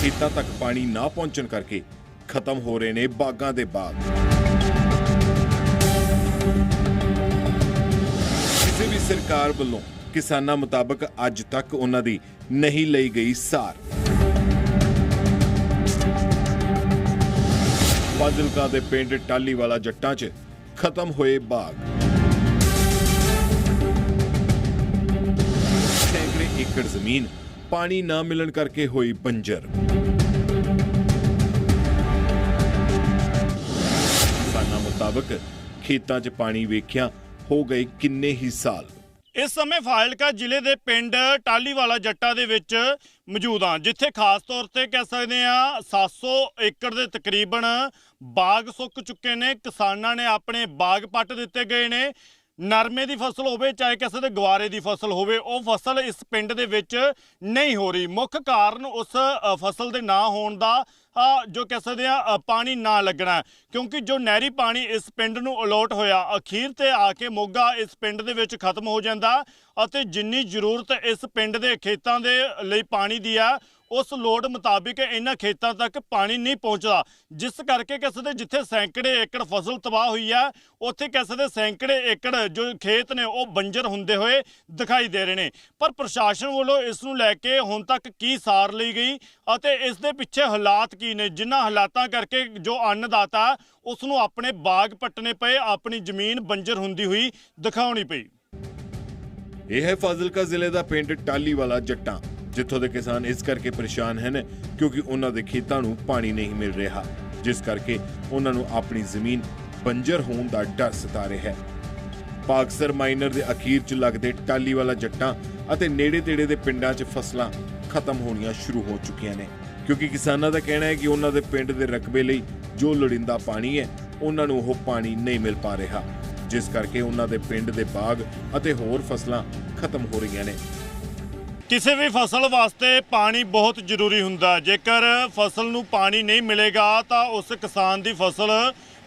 ਖੇਤਾਂ ਤੱਕ ਪਾਣੀ ਨਾ ਪਹੁੰਚਣ ਕਰਕੇ ਖਤਮ ਹੋ ਰਹੇ ਨੇ ਬਾਗਾਂ ਦੇ ਬਾਗ। ਕਿਸੇ ਵੀ ਸਰਕਾਰ ਵੱਲੋਂ ਕਿਸਾਨਾਂ ਮੁਤਾਬਕ ਅੱਜ ਤੱਕ ਉਹਨਾਂ ਦੀ ਨਹੀਂ ਲਈ ਗਈ ਸਾਰ। ਫਾਜ਼ਿਲਕਾ ਦੇ ਪਿੰਡ ਟਾਲੀਵਾਲਾ ਜੱਟਾਂ 'ਚ ਖਤਮ ਹੋਏ ਬਾਗ। ਸੈਂਕੜੇ ਏਕੜ ਜ਼ਮੀਨ ਪਾਣੀ ਨਾ ਮਿਲਣ ਕਰਕੇ ਹੋਈ ਬੰਜਰ। ਕਿਸਾਨਾਂ ਮੁਤਾਬਕ ਖੇਤਾਂ 'ਚ ਪਾਣੀ ਵੇਖਿਆ ਹੋ ਗਏ ਕਿੰਨੇ ਹੀ ਸਾਲ। ਇਸ ਸਮੇਂ ਫਾਜ਼ਿਲਕਾ ਜ਼ਿਲ੍ਹੇ ਦੇ ਪਿੰਡ ਟਾਲੀਵਾਲਾ ਜੱਟਾ ਦੇ ਵਿੱਚ ਮੌਜੂਦ ਹਾਂ, ਜਿੱਥੇ ਖਾਸ ਤੌਰ ਤੇ ਕਹਿ ਸਕਦੇ ਆ 700 ਏਕੜ ਦੇ ਤਕਰੀਬਨ ਬਾਗ ਸੁੱਕ ਚੁੱਕੇ ਨੇ। ਕਿਸਾਨਾਂ ਨੇ ਆਪਣੇ ਬਾਗ ਪੱਟ ਦਿੱਤੇ ਗਏ ਨੇ। ਨਰਮੇ ਦੀ ਫਸਲ ਹੋਵੇ, ਚਾਹੇ ਕਿਸੇ ਦੇ ਗਵਾਰੇ ਦੀ ਫਸਲ ਹੋਵੇ, ਉਹ ਫਸਲ ਇਸ ਪਿੰਡ ਦੇ ਵਿੱਚ ਨਹੀਂ ਹੋ ਰਹੀ। ਮੁੱਖ ਕਾਰਨ ਉਸ ਫਸਲ ਦੇ ਨਾ ਹੋਣ ਦਾ ਜੋ ਕਹਿ ਸਕਦੇ ਆ ਪਾਣੀ ਨਾ ਲੱਗਣਾ ਕਿਉਂਕਿ ਜੋ ਨਹਿਰੀ ਪਾਣੀ ਇਸ ਪਿੰਡ ਨੂੰ ਅਲੋਟ ਹੋਇਆ, ਅਖੀਰ ਤੇ ਆ ਕੇ ਮੋਗਾ ਇਸ ਪਿੰਡ ਦੇ ਵਿੱਚ ਖਤਮ ਹੋ ਜਾਂਦਾ ਅਤੇ ਜਿੰਨੀ ਜ਼ਰੂਰਤ ਇਸ ਪਿੰਡ ਦੇ ਖੇਤਾਂ ਦੇ ਲਈ ਪਾਣੀ ਦੀ ਆ ਉਸ ਲੋੜ ਮੁਤਾਬਿਕ ਇਹਨਾਂ ਖੇਤਾਂ ਤੱਕ ਪਾਣੀ ਨਹੀਂ ਪਹੁੰਚਦਾ। ਜਿਸ ਕਰਕੇ ਕਿਸੇ ਦੇ ਜਿੱਥੇ ਸੈਂਕੜੇ ਏਕੜ ਫਸਲ ਤਬਾਹ ਹੋਈ ਹੈ, ਉੱਥੇ ਕਿਸੇ ਦੇ ਸੈਂਕੜੇ ਏਕੜ ਜੋ ਖੇਤ ਨੇ ਉਹ ਬੰਜਰ ਹੁੰਦੇ ਹੋਏ ਦਿਖਾਈ ਦੇ ਰਹੇ ਨੇ। ਪਰ ਪ੍ਰਸ਼ਾਸਨ ਵੱਲੋਂ ਇਸ ਨੂੰ ਲੈ ਕੇ ਹੁਣ ਤੱਕ ਕੀ ਸਾਰ ਲਈ ਗਈ ਅਤੇ ਇਸ ਦੇ ਪਿੱਛੇ ਹਾਲਾਤ ਕੀ ਨੇ? ਜਿਨ੍ਹਾਂ ਹਾਲਾਤਾਂ ਕਰਕੇ ਜੋ ਅੰਨਦਾਤਾ, ਉਸ ਨੂੰ ਆਪਣੇ ਬਾਗ ਪੱਟਣੇ ਪਏ, ਆਪਣੀ ਜ਼ਮੀਨ ਬੰਜਰ ਹੁੰਦੀ ਹੋਈ ਦਿਖਾਉਣੀ ਪਈ। ਇਹ ਹੈ ਫਾਜ਼ਿਲਕਾ ਜ਼ਿਲ੍ਹੇ ਦਾ ਪਿੰਡ ਟਾਲੀਵਾਲਾ ਜੱਟਾਂ। ਜਿੱਥੋਂ ਦੇ ਕਿਸਾਨ ਇਸ ਕਰਕੇ ਪਰੇਸ਼ਾਨ ਹਨ ਕਿਉਂਕਿ ਉਹਨਾਂ ਦੇ ਖੇਤਾਂ ਨੂੰ ਪਾਣੀ ਨਹੀਂ ਮਿਲ ਰਿਹਾ, ਜਿਸ ਕਰਕੇ ਉਹਨਾਂ ਨੂੰ ਆਪਣੀ ਜ਼ਮੀਨ ਬੰਜਰ ਹੋਣ ਦਾ ਡਰ ਸਤਾ ਰਿਹਾ ਹੈ। ਪਾਕਸਰ ਮਾਈਨਰ ਦੇ ਅਖੀਰ 'ਚ ਲੱਗਦੇ ਟਾਲੀਵਾਲਾ ਜੱਟਾਂ ਅਤੇ ਨੇੜੇ-ਤੇੜੇ ਦੇ ਪਿੰਡਾਂ 'ਚ ਫਸਲਾਂ ਖਤਮ ਹੋਣੀਆਂ ਸ਼ੁਰੂ ਹੋ ਚੁੱਕੀਆਂ ਨੇ, ਕਿਉਂਕਿ ਕਿਸਾਨਾਂ ਦਾ ਕਹਿਣਾ ਹੈ ਕਿ ਉਹਨਾਂ ਦੇ ਪਿੰਡ ਦੇ ਰਕਬੇ ਲਈ ਜੋ ਲੋੜੀਂਦਾ ਪਾਣੀ ਹੈ, ਉਹਨਾਂ ਨੂੰ ਉਹ ਪਾਣੀ ਨਹੀਂ ਮਿਲ ਪਾ ਰਿਹਾ, ਜਿਸ ਕਰਕੇ ਉਹਨਾਂ ਦੇ ਪਿੰਡ ਦੇ ਬਾਗ ਅਤੇ ਹੋਰ ਫਸਲਾਂ ਖਤਮ ਹੋ ਰਹੀਆਂ ਨੇ। ਕਿਸੇ ਵੀ ਫਸਲ ਵਾਸਤੇ ਪਾਣੀ ਬਹੁਤ ਜ਼ਰੂਰੀ ਹੁੰਦਾ ਜੇਕਰ ਫਸਲ ਨੂੰ ਪਾਣੀ ਨਹੀਂ ਮਿਲੇਗਾ ਤਾਂ ਉਸ ਕਿਸਾਨ ਦੀ ਫਸਲ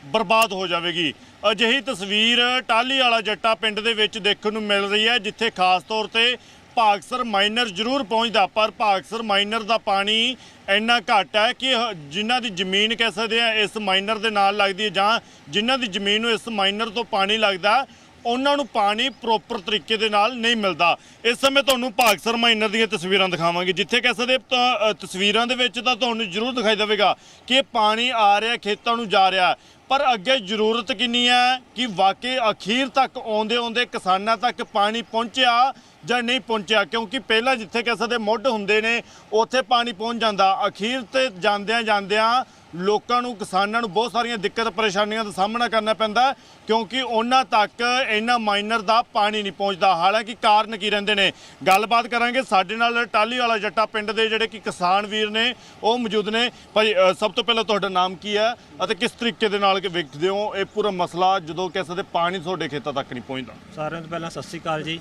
ਬਰਬਾਦ ਹੋ ਜਾਵੇਗੀ। ਅਜਿਹੀ ਤਸਵੀਰ ਟਾਲੀ ਵਾਲਾ ਜੱਟਾ ਪਿੰਡ ਦੇ ਵਿੱਚ ਦੇਖਣ ਨੂੰ ਮਿਲ ਰਹੀ ਹੈ, ਜਿੱਥੇ ਖਾਸ ਤੌਰ ਤੇ ਭਾਗਸਰ ਮਾਈਨਰ ਜ਼ਰੂਰ ਪਹੁੰਚਦਾ, ਪਰ ਭਾਗਸਰ ਮਾਈਨਰ ਦਾ ਪਾਣੀ ਇੰਨਾ ਘੱਟ ਹੈ ਕਿ ਹ- ਜਿਨ੍ਹਾਂ ਦੀ ਜ਼ਮੀਨ ਕਹਿ ਸਕਦੇ ਆ, ਇਸ ਮਾਈਨਰ ਦੇ ਨਾਲ ਲੱਗਦੀ ਹੈ ਜਾਂ ਜਿਨ੍ਹਾਂ ਦੀ ਜ਼ਮੀਨ ਨੂੰ ਇਸ ਮਾਈਨਰ ਤੋਂ ਪਾਣੀ ਲੱਗਦਾ ਉਹਨਾਂ ਨੂੰ ਪਾਣੀ ਪ੍ਰੋਪਰ ਤਰੀਕੇ ਦੇ ਨਾਲ ਨਹੀਂ ਮਿਲਦਾ। ਇਸ ਸਮੇਂ ਤੁਹਾਨੂੰ ਭਾਗਸਰ ਮਾਈਨਰ ਦੀਆਂ ਤਸਵੀਰਾਂ ਦਿਖਾਵਾਂਗੇ। ਜਿੱਥੇ ਕਹਿ ਸਕਦੇ ਤਾਂ ਤਸਵੀਰਾਂ ਦੇ ਵਿੱਚ ਤਾਂ ਤੁਹਾਨੂੰ ਜ਼ਰੂਰ ਦਿਖਾਈ ਦੇਵੇਗਾ ਕਿ ਪਾਣੀ ਆ ਰਿਹਾ, ਖੇਤਾਂ ਨੂੰ ਜਾ ਰਿਹਾ। ਪਰ ਅੱਗੇ ਜ਼ਰੂਰਤ ਕਿੰਨੀ ਹੈ ਕਿ ਵਾਕਈ ਅਖੀਰ ਤੱਕ ਆਉਂਦੇ ਆਉਂਦੇ ਕਿਸਾਨਾਂ ਤੱਕ ਪਾਣੀ ਪਹੁੰਚਿਆ ਜਾਂ ਨਹੀਂ ਪਹੁੰਚਿਆ? ਕਿਉਂਕਿ ਪਹਿਲਾਂ ਜਿੱਥੇ ਕਹਿ ਸਕਦੇ ਮੁੱਢ ਹੁੰਦੇ ਨੇ, ਉੱਥੇ ਪਾਣੀ ਪਹੁੰਚ ਜਾਂਦਾ। ਅਖੀਰ ਤੇ ਜਾਂਦਿਆਂ ਜਾਂਦਿਆਂ ਲੋਕਾਂ ਨੂੰ ਕਿਸਾਨਾਂ ਨੂੰ ਬਹੁਤ ਸਾਰੀਆਂ ਦਿੱਕਤ ਪਰੇਸ਼ਾਨੀਆਂ ਦਾ ਸਾਹਮਣਾ ਕਰਨਾ ਪੈਂਦਾ ਕਿਉਂਕਿ ਉਹਨਾਂ ਤੱਕ ਇਹਨਾਂ ਮਾਈਨਰ ਦਾ ਪਾਣੀ ਨਹੀਂ ਪਹੁੰਚਦਾ। ਹਾਲਾਂਕਿ ਕਾਰਨ ਕੀ ਰਹਿੰਦੇ ਨੇ? ਗੱਲਬਾਤ ਕਰਾਂਗੇ ਸਾਡੇ ਨਾਲ ਟਾਲੀ ਵਾਲਾ ਜੱਟਾ ਪਿੰਡ ਦੇ ਜਿਹੜੇ ਕਿ ਕਿਸਾਨ ਵੀਰ ਨੇ ਉਹ ਮੌਜੂਦ ਨੇ। ਭਾਈ ਅ, ਸਭ ਤੋਂ ਪਹਿਲਾਂ ਤੁਹਾਡਾ ਨਾਮ ਕੀ ਹੈ ਅਤੇ ਕਿਸ ਤਰੀਕੇ ਦੇ ਨਾਲ ਕਿ ਵੇਖਦੇ ਹੋ ਇਹ ਪੂਰਾ ਮਸਲਾ ਜਦੋਂ ਕਹਿ ਸਕਦੇ ਪਾਣੀ ਤੁਹਾਡੇ ਖੇਤਾਂ ਤੱਕ ਨਹੀਂ ਪਹੁੰਚਦਾ? ਸਾਰਿਆਂ ਤੋਂ ਪਹਿਲਾਂ ਸਤਿ ਸ੍ਰੀ ਅਕਾਲ ਜੀ।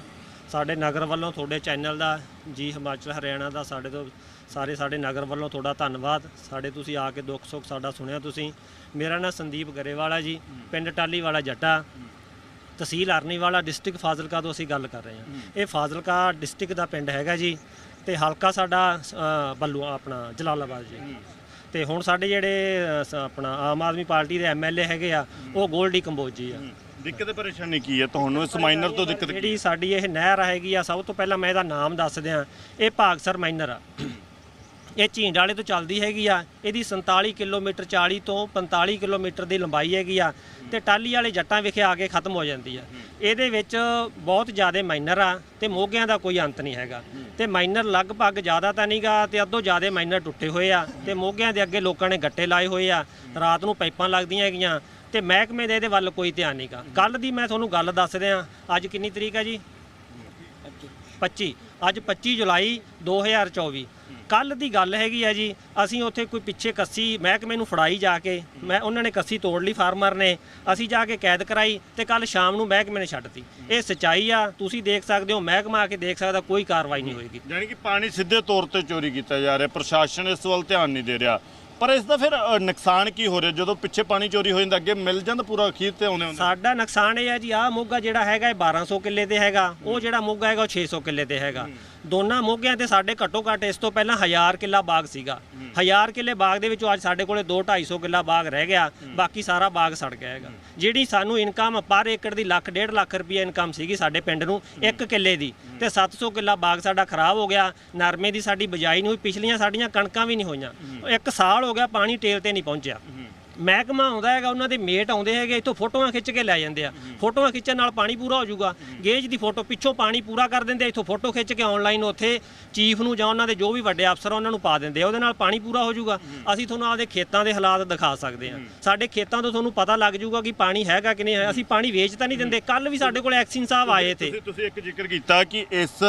ਸਾਡੇ ਨਗਰ ਵੱਲੋਂ ਤੁਹਾਡੇ ਚੈਨਲ ਦਾ ਜੀ ਹਿਮਾਚਲ ਹਰਿਆਣਾ ਦਾ ਸਾਡੇ ਤੋਂ ਸਾਰੇ ਸਾਡੇ ਨਗਰ ਵੱਲੋਂ ਤੁਹਾਡਾ ਧੰਨਵਾਦ। ਸਾਡੇ ਤੁਸੀਂ ਆ ਕੇ ਦੁੱਖ ਸੁੱਖ ਸਾਡਾ ਸੁਣਿਆ ਤੁਸੀਂ। ਮੇਰਾ ਨਾਮ ਸੰਦੀਪ ਗਰੇਵਾਲਾ ਜੀ ਪਿੰਡ ਟਾਲੀ ਵਾਲਾ ਜੱਟਾ। ਤਹਿਸੀਲ ਅਰਨੀਵਾਲਾ ਡਿਸਟ੍ਰਿਕਟ ਫਾਜ਼ਿਲਕਾ ਤੋਂ ਅਸੀਂ ਗੱਲ ਕਰ ਰਹੇ ਹਾਂ। ਇਹ ਫਾਜ਼ਿਲਕਾ ਡਿਸਟ੍ਰਿਕਟ ਦਾ ਪਿੰਡ ਹੈਗਾ ਜੀ ਤੇ ਹਲਕਾ ਸਾਡਾ ਬੱਲੂ ਆਪਣਾ ਜਲਾਲਾਬਾਦ ਜੀ। ਤੇ ਹੁਣ ਸਾਡੇ ਜਿਹੜੇ ਆਪਣਾ ਆਮ ਆਦਮੀ ਪਾਰਟੀ ਦੇ ਐਮਐਲਏ ਹੈਗੇ ਆ ਉਹ ਗੋਲਡੀ ਕੰਬੋਜ ਜੀ ਆ। ਦਿੱਕਤ ਪਰੇਸ਼ਾਨੀ ਕੀ ਹੈ ਤੁਹਾਨੂੰ ਇਸ ਮਾਈਨਰ ਤੋਂ ਦਿੱਕਤ ਕੀ ਜਿਹੜੀ ਸਾਡੀ ਇਹ ਨਹਿਰ ਹੈਗੀ ਆ ਸਭ ਤੋਂ ਪਹਿਲਾਂ ਮੈਂ ਇਹਦਾ ਨਾਮ ਦੱਸ ਦਿਆਂ। ਇਹ ਭਾਗਸਰ ਮਾਈਨਰ ਆ। ਇਹ ਝੀਂਡ ਵਾਲੇ ਤੋਂ ਚੱਲਦੀ ਹੈਗੀ ਆ। ਇਹਦੀ 47 ਕਿਲੋਮੀਟਰ 40 ਤੋਂ 45 ਕਿਲੋਮੀਟਰ ਦੀ ਲੰਬਾਈ ਹੈਗੀ ਆ ਤੇ ਟਾਲੀ ਵਾਲੇ ਜੱਟਾਂ ਵਿਖੇ ਆ ਕੇ ਖਤਮ ਹੋ ਜਾਂਦੀ ਆ। ਇਹਦੇ ਵਿੱਚ ਬਹੁਤ ਜ਼ਿਆਦਾ ਮਾਈਨਰ ਆ ਤੇ ਮੋਗਿਆਂ ਦਾ ਕੋਈ ਅੰਤ ਨਹੀਂ ਹੈਗਾ। ਤੇ ਮਾਈਨਰ ਲਗਭਗ ਜ਼ਿਆਦਾ ਤਾਂ ਨਹੀਂਗਾ ਤੇ ਅੱਧੋ ਜ਼ਿਆਦਾ ਮਾਈਨਰ ਟੁੱਟੇ ਹੋਏ ਆ ਤੇ ਮੋਗਿਆਂ ਦੇ ਅੱਗੇ ਲੋਕਾਂ ਨੇ ਗੱਟੇ ਲਾਏ ਹੋਏ ਆ। ਰਾਤ ਨੂੰ ਪਾਈਪਾਂ ਲੱਗਦੀਆਂ ਹੈਗੀਆਂ ਤੇ ਮਹਿਕਮੇ ਦੇ ਇਹਦੇ ਵੱਲ ਕੋਈ ਧਿਆਨ ਨਹੀਂਗਾ। ਕੱਲ ਦੀ ਮੈਂ ਤੁਹਾਨੂੰ ਗੱਲ ਦੱਸ ਦਿਆਂ। ਅੱਜ ਕਿੰਨੀ ਤਰੀਕ ਹੈ ਜੀ? 25 ਅੱਜ 25 ਜੁਲਾਈ 2024 ਕੱਲ ਦੀ ਗੱਲ ਹੈਗੀ ਆ ਜੀ ਅਸੀਂ ਉੱਥੇ ਕੋਈ ਪਿੱਛੇ ਕੱਸੀ ਮਹਿਕਮੇ ਨੂੰ ਫੜਾਈ ਜਾ ਕੇ ਮੈਂ ਉਹਨਾਂ ਨੇ ਕੱਸੀ ਤੋੜ ਲਈ ਫਾਰਮਰ ਨੇ ਅਸੀਂ ਜਾ ਕੇ ਕੈਦ ਕਰਾਈ ਤੇ ਕੱਲ ਸ਼ਾਮ ਨੂੰ ਮਹਿਕਮੇ ਨੇ ਛੱਡਤੀ ਇਹ ਸਚਾਈ ਆ ਤੁਸੀਂ ਦੇਖ ਸਕਦੇ ਹੋ ਮਹਿਕਮਾ ਆ ਕੇ ਦੇਖ ਸਕਦਾ ਕੋਈ ਕਾਰਵਾਈ ਨਹੀਂ ਹੋਏਗੀ। ਯਾਨੀ ਕਿ ਪਾਣੀ ਸਿੱਧੇ ਤੌਰ ਤੇ ਚੋਰੀ ਕੀਤਾ ਜਾ ਰਿਹਾ ਪ੍ਰਸ਼ਾਸਨ ਇਸ ਵੱਲ ਧਿਆਨ ਨਹੀਂ ਦੇ ਰਿਹਾ। ਪਰ ਇਸ ਦਾ ਫਿਰ ਨੁਕਸਾਨ ਕੀ ਹੋ ਰਿਹਾ? ਜਦੋਂ ਪਿੱਛੇ ਪਾਣੀ ਚੋਰੀ ਹੋ ਜਾਂਦਾ ਅੱਗੇ ਮਿਲ ਜਾਂਦਾ ਪੂਰਾ ਅਖੀਰ ਤੇ ਆਉਂਦੇ ਆਉਂਦੇ। ਸਾਡਾ ਨੁਕਸਾਨ ਇਹ ਹੈ ਜੀ ਆਹ ਮੋਗਾ ਜਿਹੜਾ ਹੈਗਾ ਇਹ 1200 ਕਿੱਲੇ ਤੇ ਹੈਗਾ ਉਹ ਜਿਹੜਾ ਮੋਗਾ ਹੈਗਾ ਉਹ 600 ਕਿੱਲੇ ਤੇ ਹੈਗਾ। ਦੋਨਾਂ ਮੋਗਿਆਂ ਤੇ ਸਾਡੇ ਘੱਟੋ ਘੱਟ ਇਸ ਤੋਂ ਪਹਿਲਾਂ 1000 ਕਿੱਲਾ ਬਾਗ ਸੀਗਾ। 1000 ਕਿੱਲੇ ਬਾਗ ਦੇ ਵਿੱਚੋਂ ਅੱਜ ਸਾਡੇ ਕੋਲੇ 2 250 ਕਿੱਲਾ ਬਾਗ ਰਹਿ ਗਿਆ ਬਾਕੀ ਸਾਰਾ ਬਾਗ ਸੜ ਗਿਆ ਹੈਗਾ। ਜਿਹੜੀ ਸਾਨੂੰ ਇਨਕਮ ਪਰ ਏਕੜ ਦੀ ਲੱਖ ਡੇਢ ਲੱਖ ਰੁਪਏ ਇਨਕਮ ਸੀਗੀ ਸਾਡੇ ਪਿੰਡ ਨੂੰ ਇੱਕ ਕਿੱਲੇ ਦੀ। ਤੇ 700 ਕਿੱਲਾ ਬਾਗ ਸਾਡਾ ਖਰਾਬ ਹੋ ਗਿਆ ਨਰਮੇ ਦੀ ਸਾਡੀ ਬਜਾਈ ਨਹੀਂ ਹੋਈ ਪਿਛਲੀਆਂ ਸਾਡੀਆਂ ਕਣਕਾਂ ਵੀ ਨਹੀਂ ਹੋਈਆਂ। ਇੱਕ ਸਾਲ ਹੋ ਗਿਆ ਪਾਣੀ ਟੇਲ ਤੇ ਨਹੀਂ ਪਹੁੰਚਿਆ। ਮਹਿਕਮਾ ਆਉਂਦਾ ਹੈਗਾ ਉਹਨਾਂ ਦੇ ਮੇਟ ਆਉਂਦੇ ਹੈਗੇ ਇੱਥੋਂ ਫੋਟੋਆਂ ਖਿੱਚ ਕੇ ਲੈ ਜਾਂਦੇ ਆ। ਫੋਟੋਆਂ ਖਿੱਚਣ ਨਾਲ ਪਾਣੀ ਪੂਰਾ ਹੋ ਜਾਊਗਾ। ਗੇਜ ਦੀ ਫੋਟੋ ਪਿੱਛੋਂ ਪਾਣੀ ਪੂਰਾ ਕਰ ਦਿੰਦੇ ਇੱਥੋਂ ਫੋਟੋ ਖਿੱਚ ਕੇ ਆਨਲਾਈਨ ਉੱਥੇ ਚੀਫ ਨੂੰ ਜਾਂ ਉਹਨਾਂ ਦੇ ਜੋ ਵੀ ਵੱਡੇ ਅਫਸਰ ਉਹਨਾਂ ਨੂੰ ਪਾ ਦਿੰਦੇ ਆ। ਉਹਦੇ ਨਾਲ ਪਾਣੀ ਪੂਰਾ ਹੋ ਜਾਊਗਾ। ਅਸੀਂ ਤੁਹਾਨੂੰ ਆਪਦੇ ਖੇਤਾਂ ਦੇ ਹਾਲਾਤ ਦਿਖਾ ਸਕਦੇ ਆ। ਸਾਡੇ ਖੇਤਾਂ ਤੋਂ ਤੁਹਾਨੂੰ ਪਤਾ ਲੱਗ ਜਾਊਗਾ ਕਿ ਪਾਣੀ ਹੈਗਾ ਕਿ ਨਹੀਂ ਹੈ। ਅਸੀਂ ਪਾਣੀ ਵੇਚ ਤਾਂ ਨਹੀਂ ਦਿੰਦੇ। ਕੱਲ ਵੀ ਸਾਡੇ ਕੋਲ ਐਕਸਿਨ ਸਾਹਿਬ ਆਏ ਇੱਥੇ। ਤੁਸੀਂ ਇੱਕ ਜ਼ਿਕਰ ਕੀਤਾ ਕਿ ਇਸ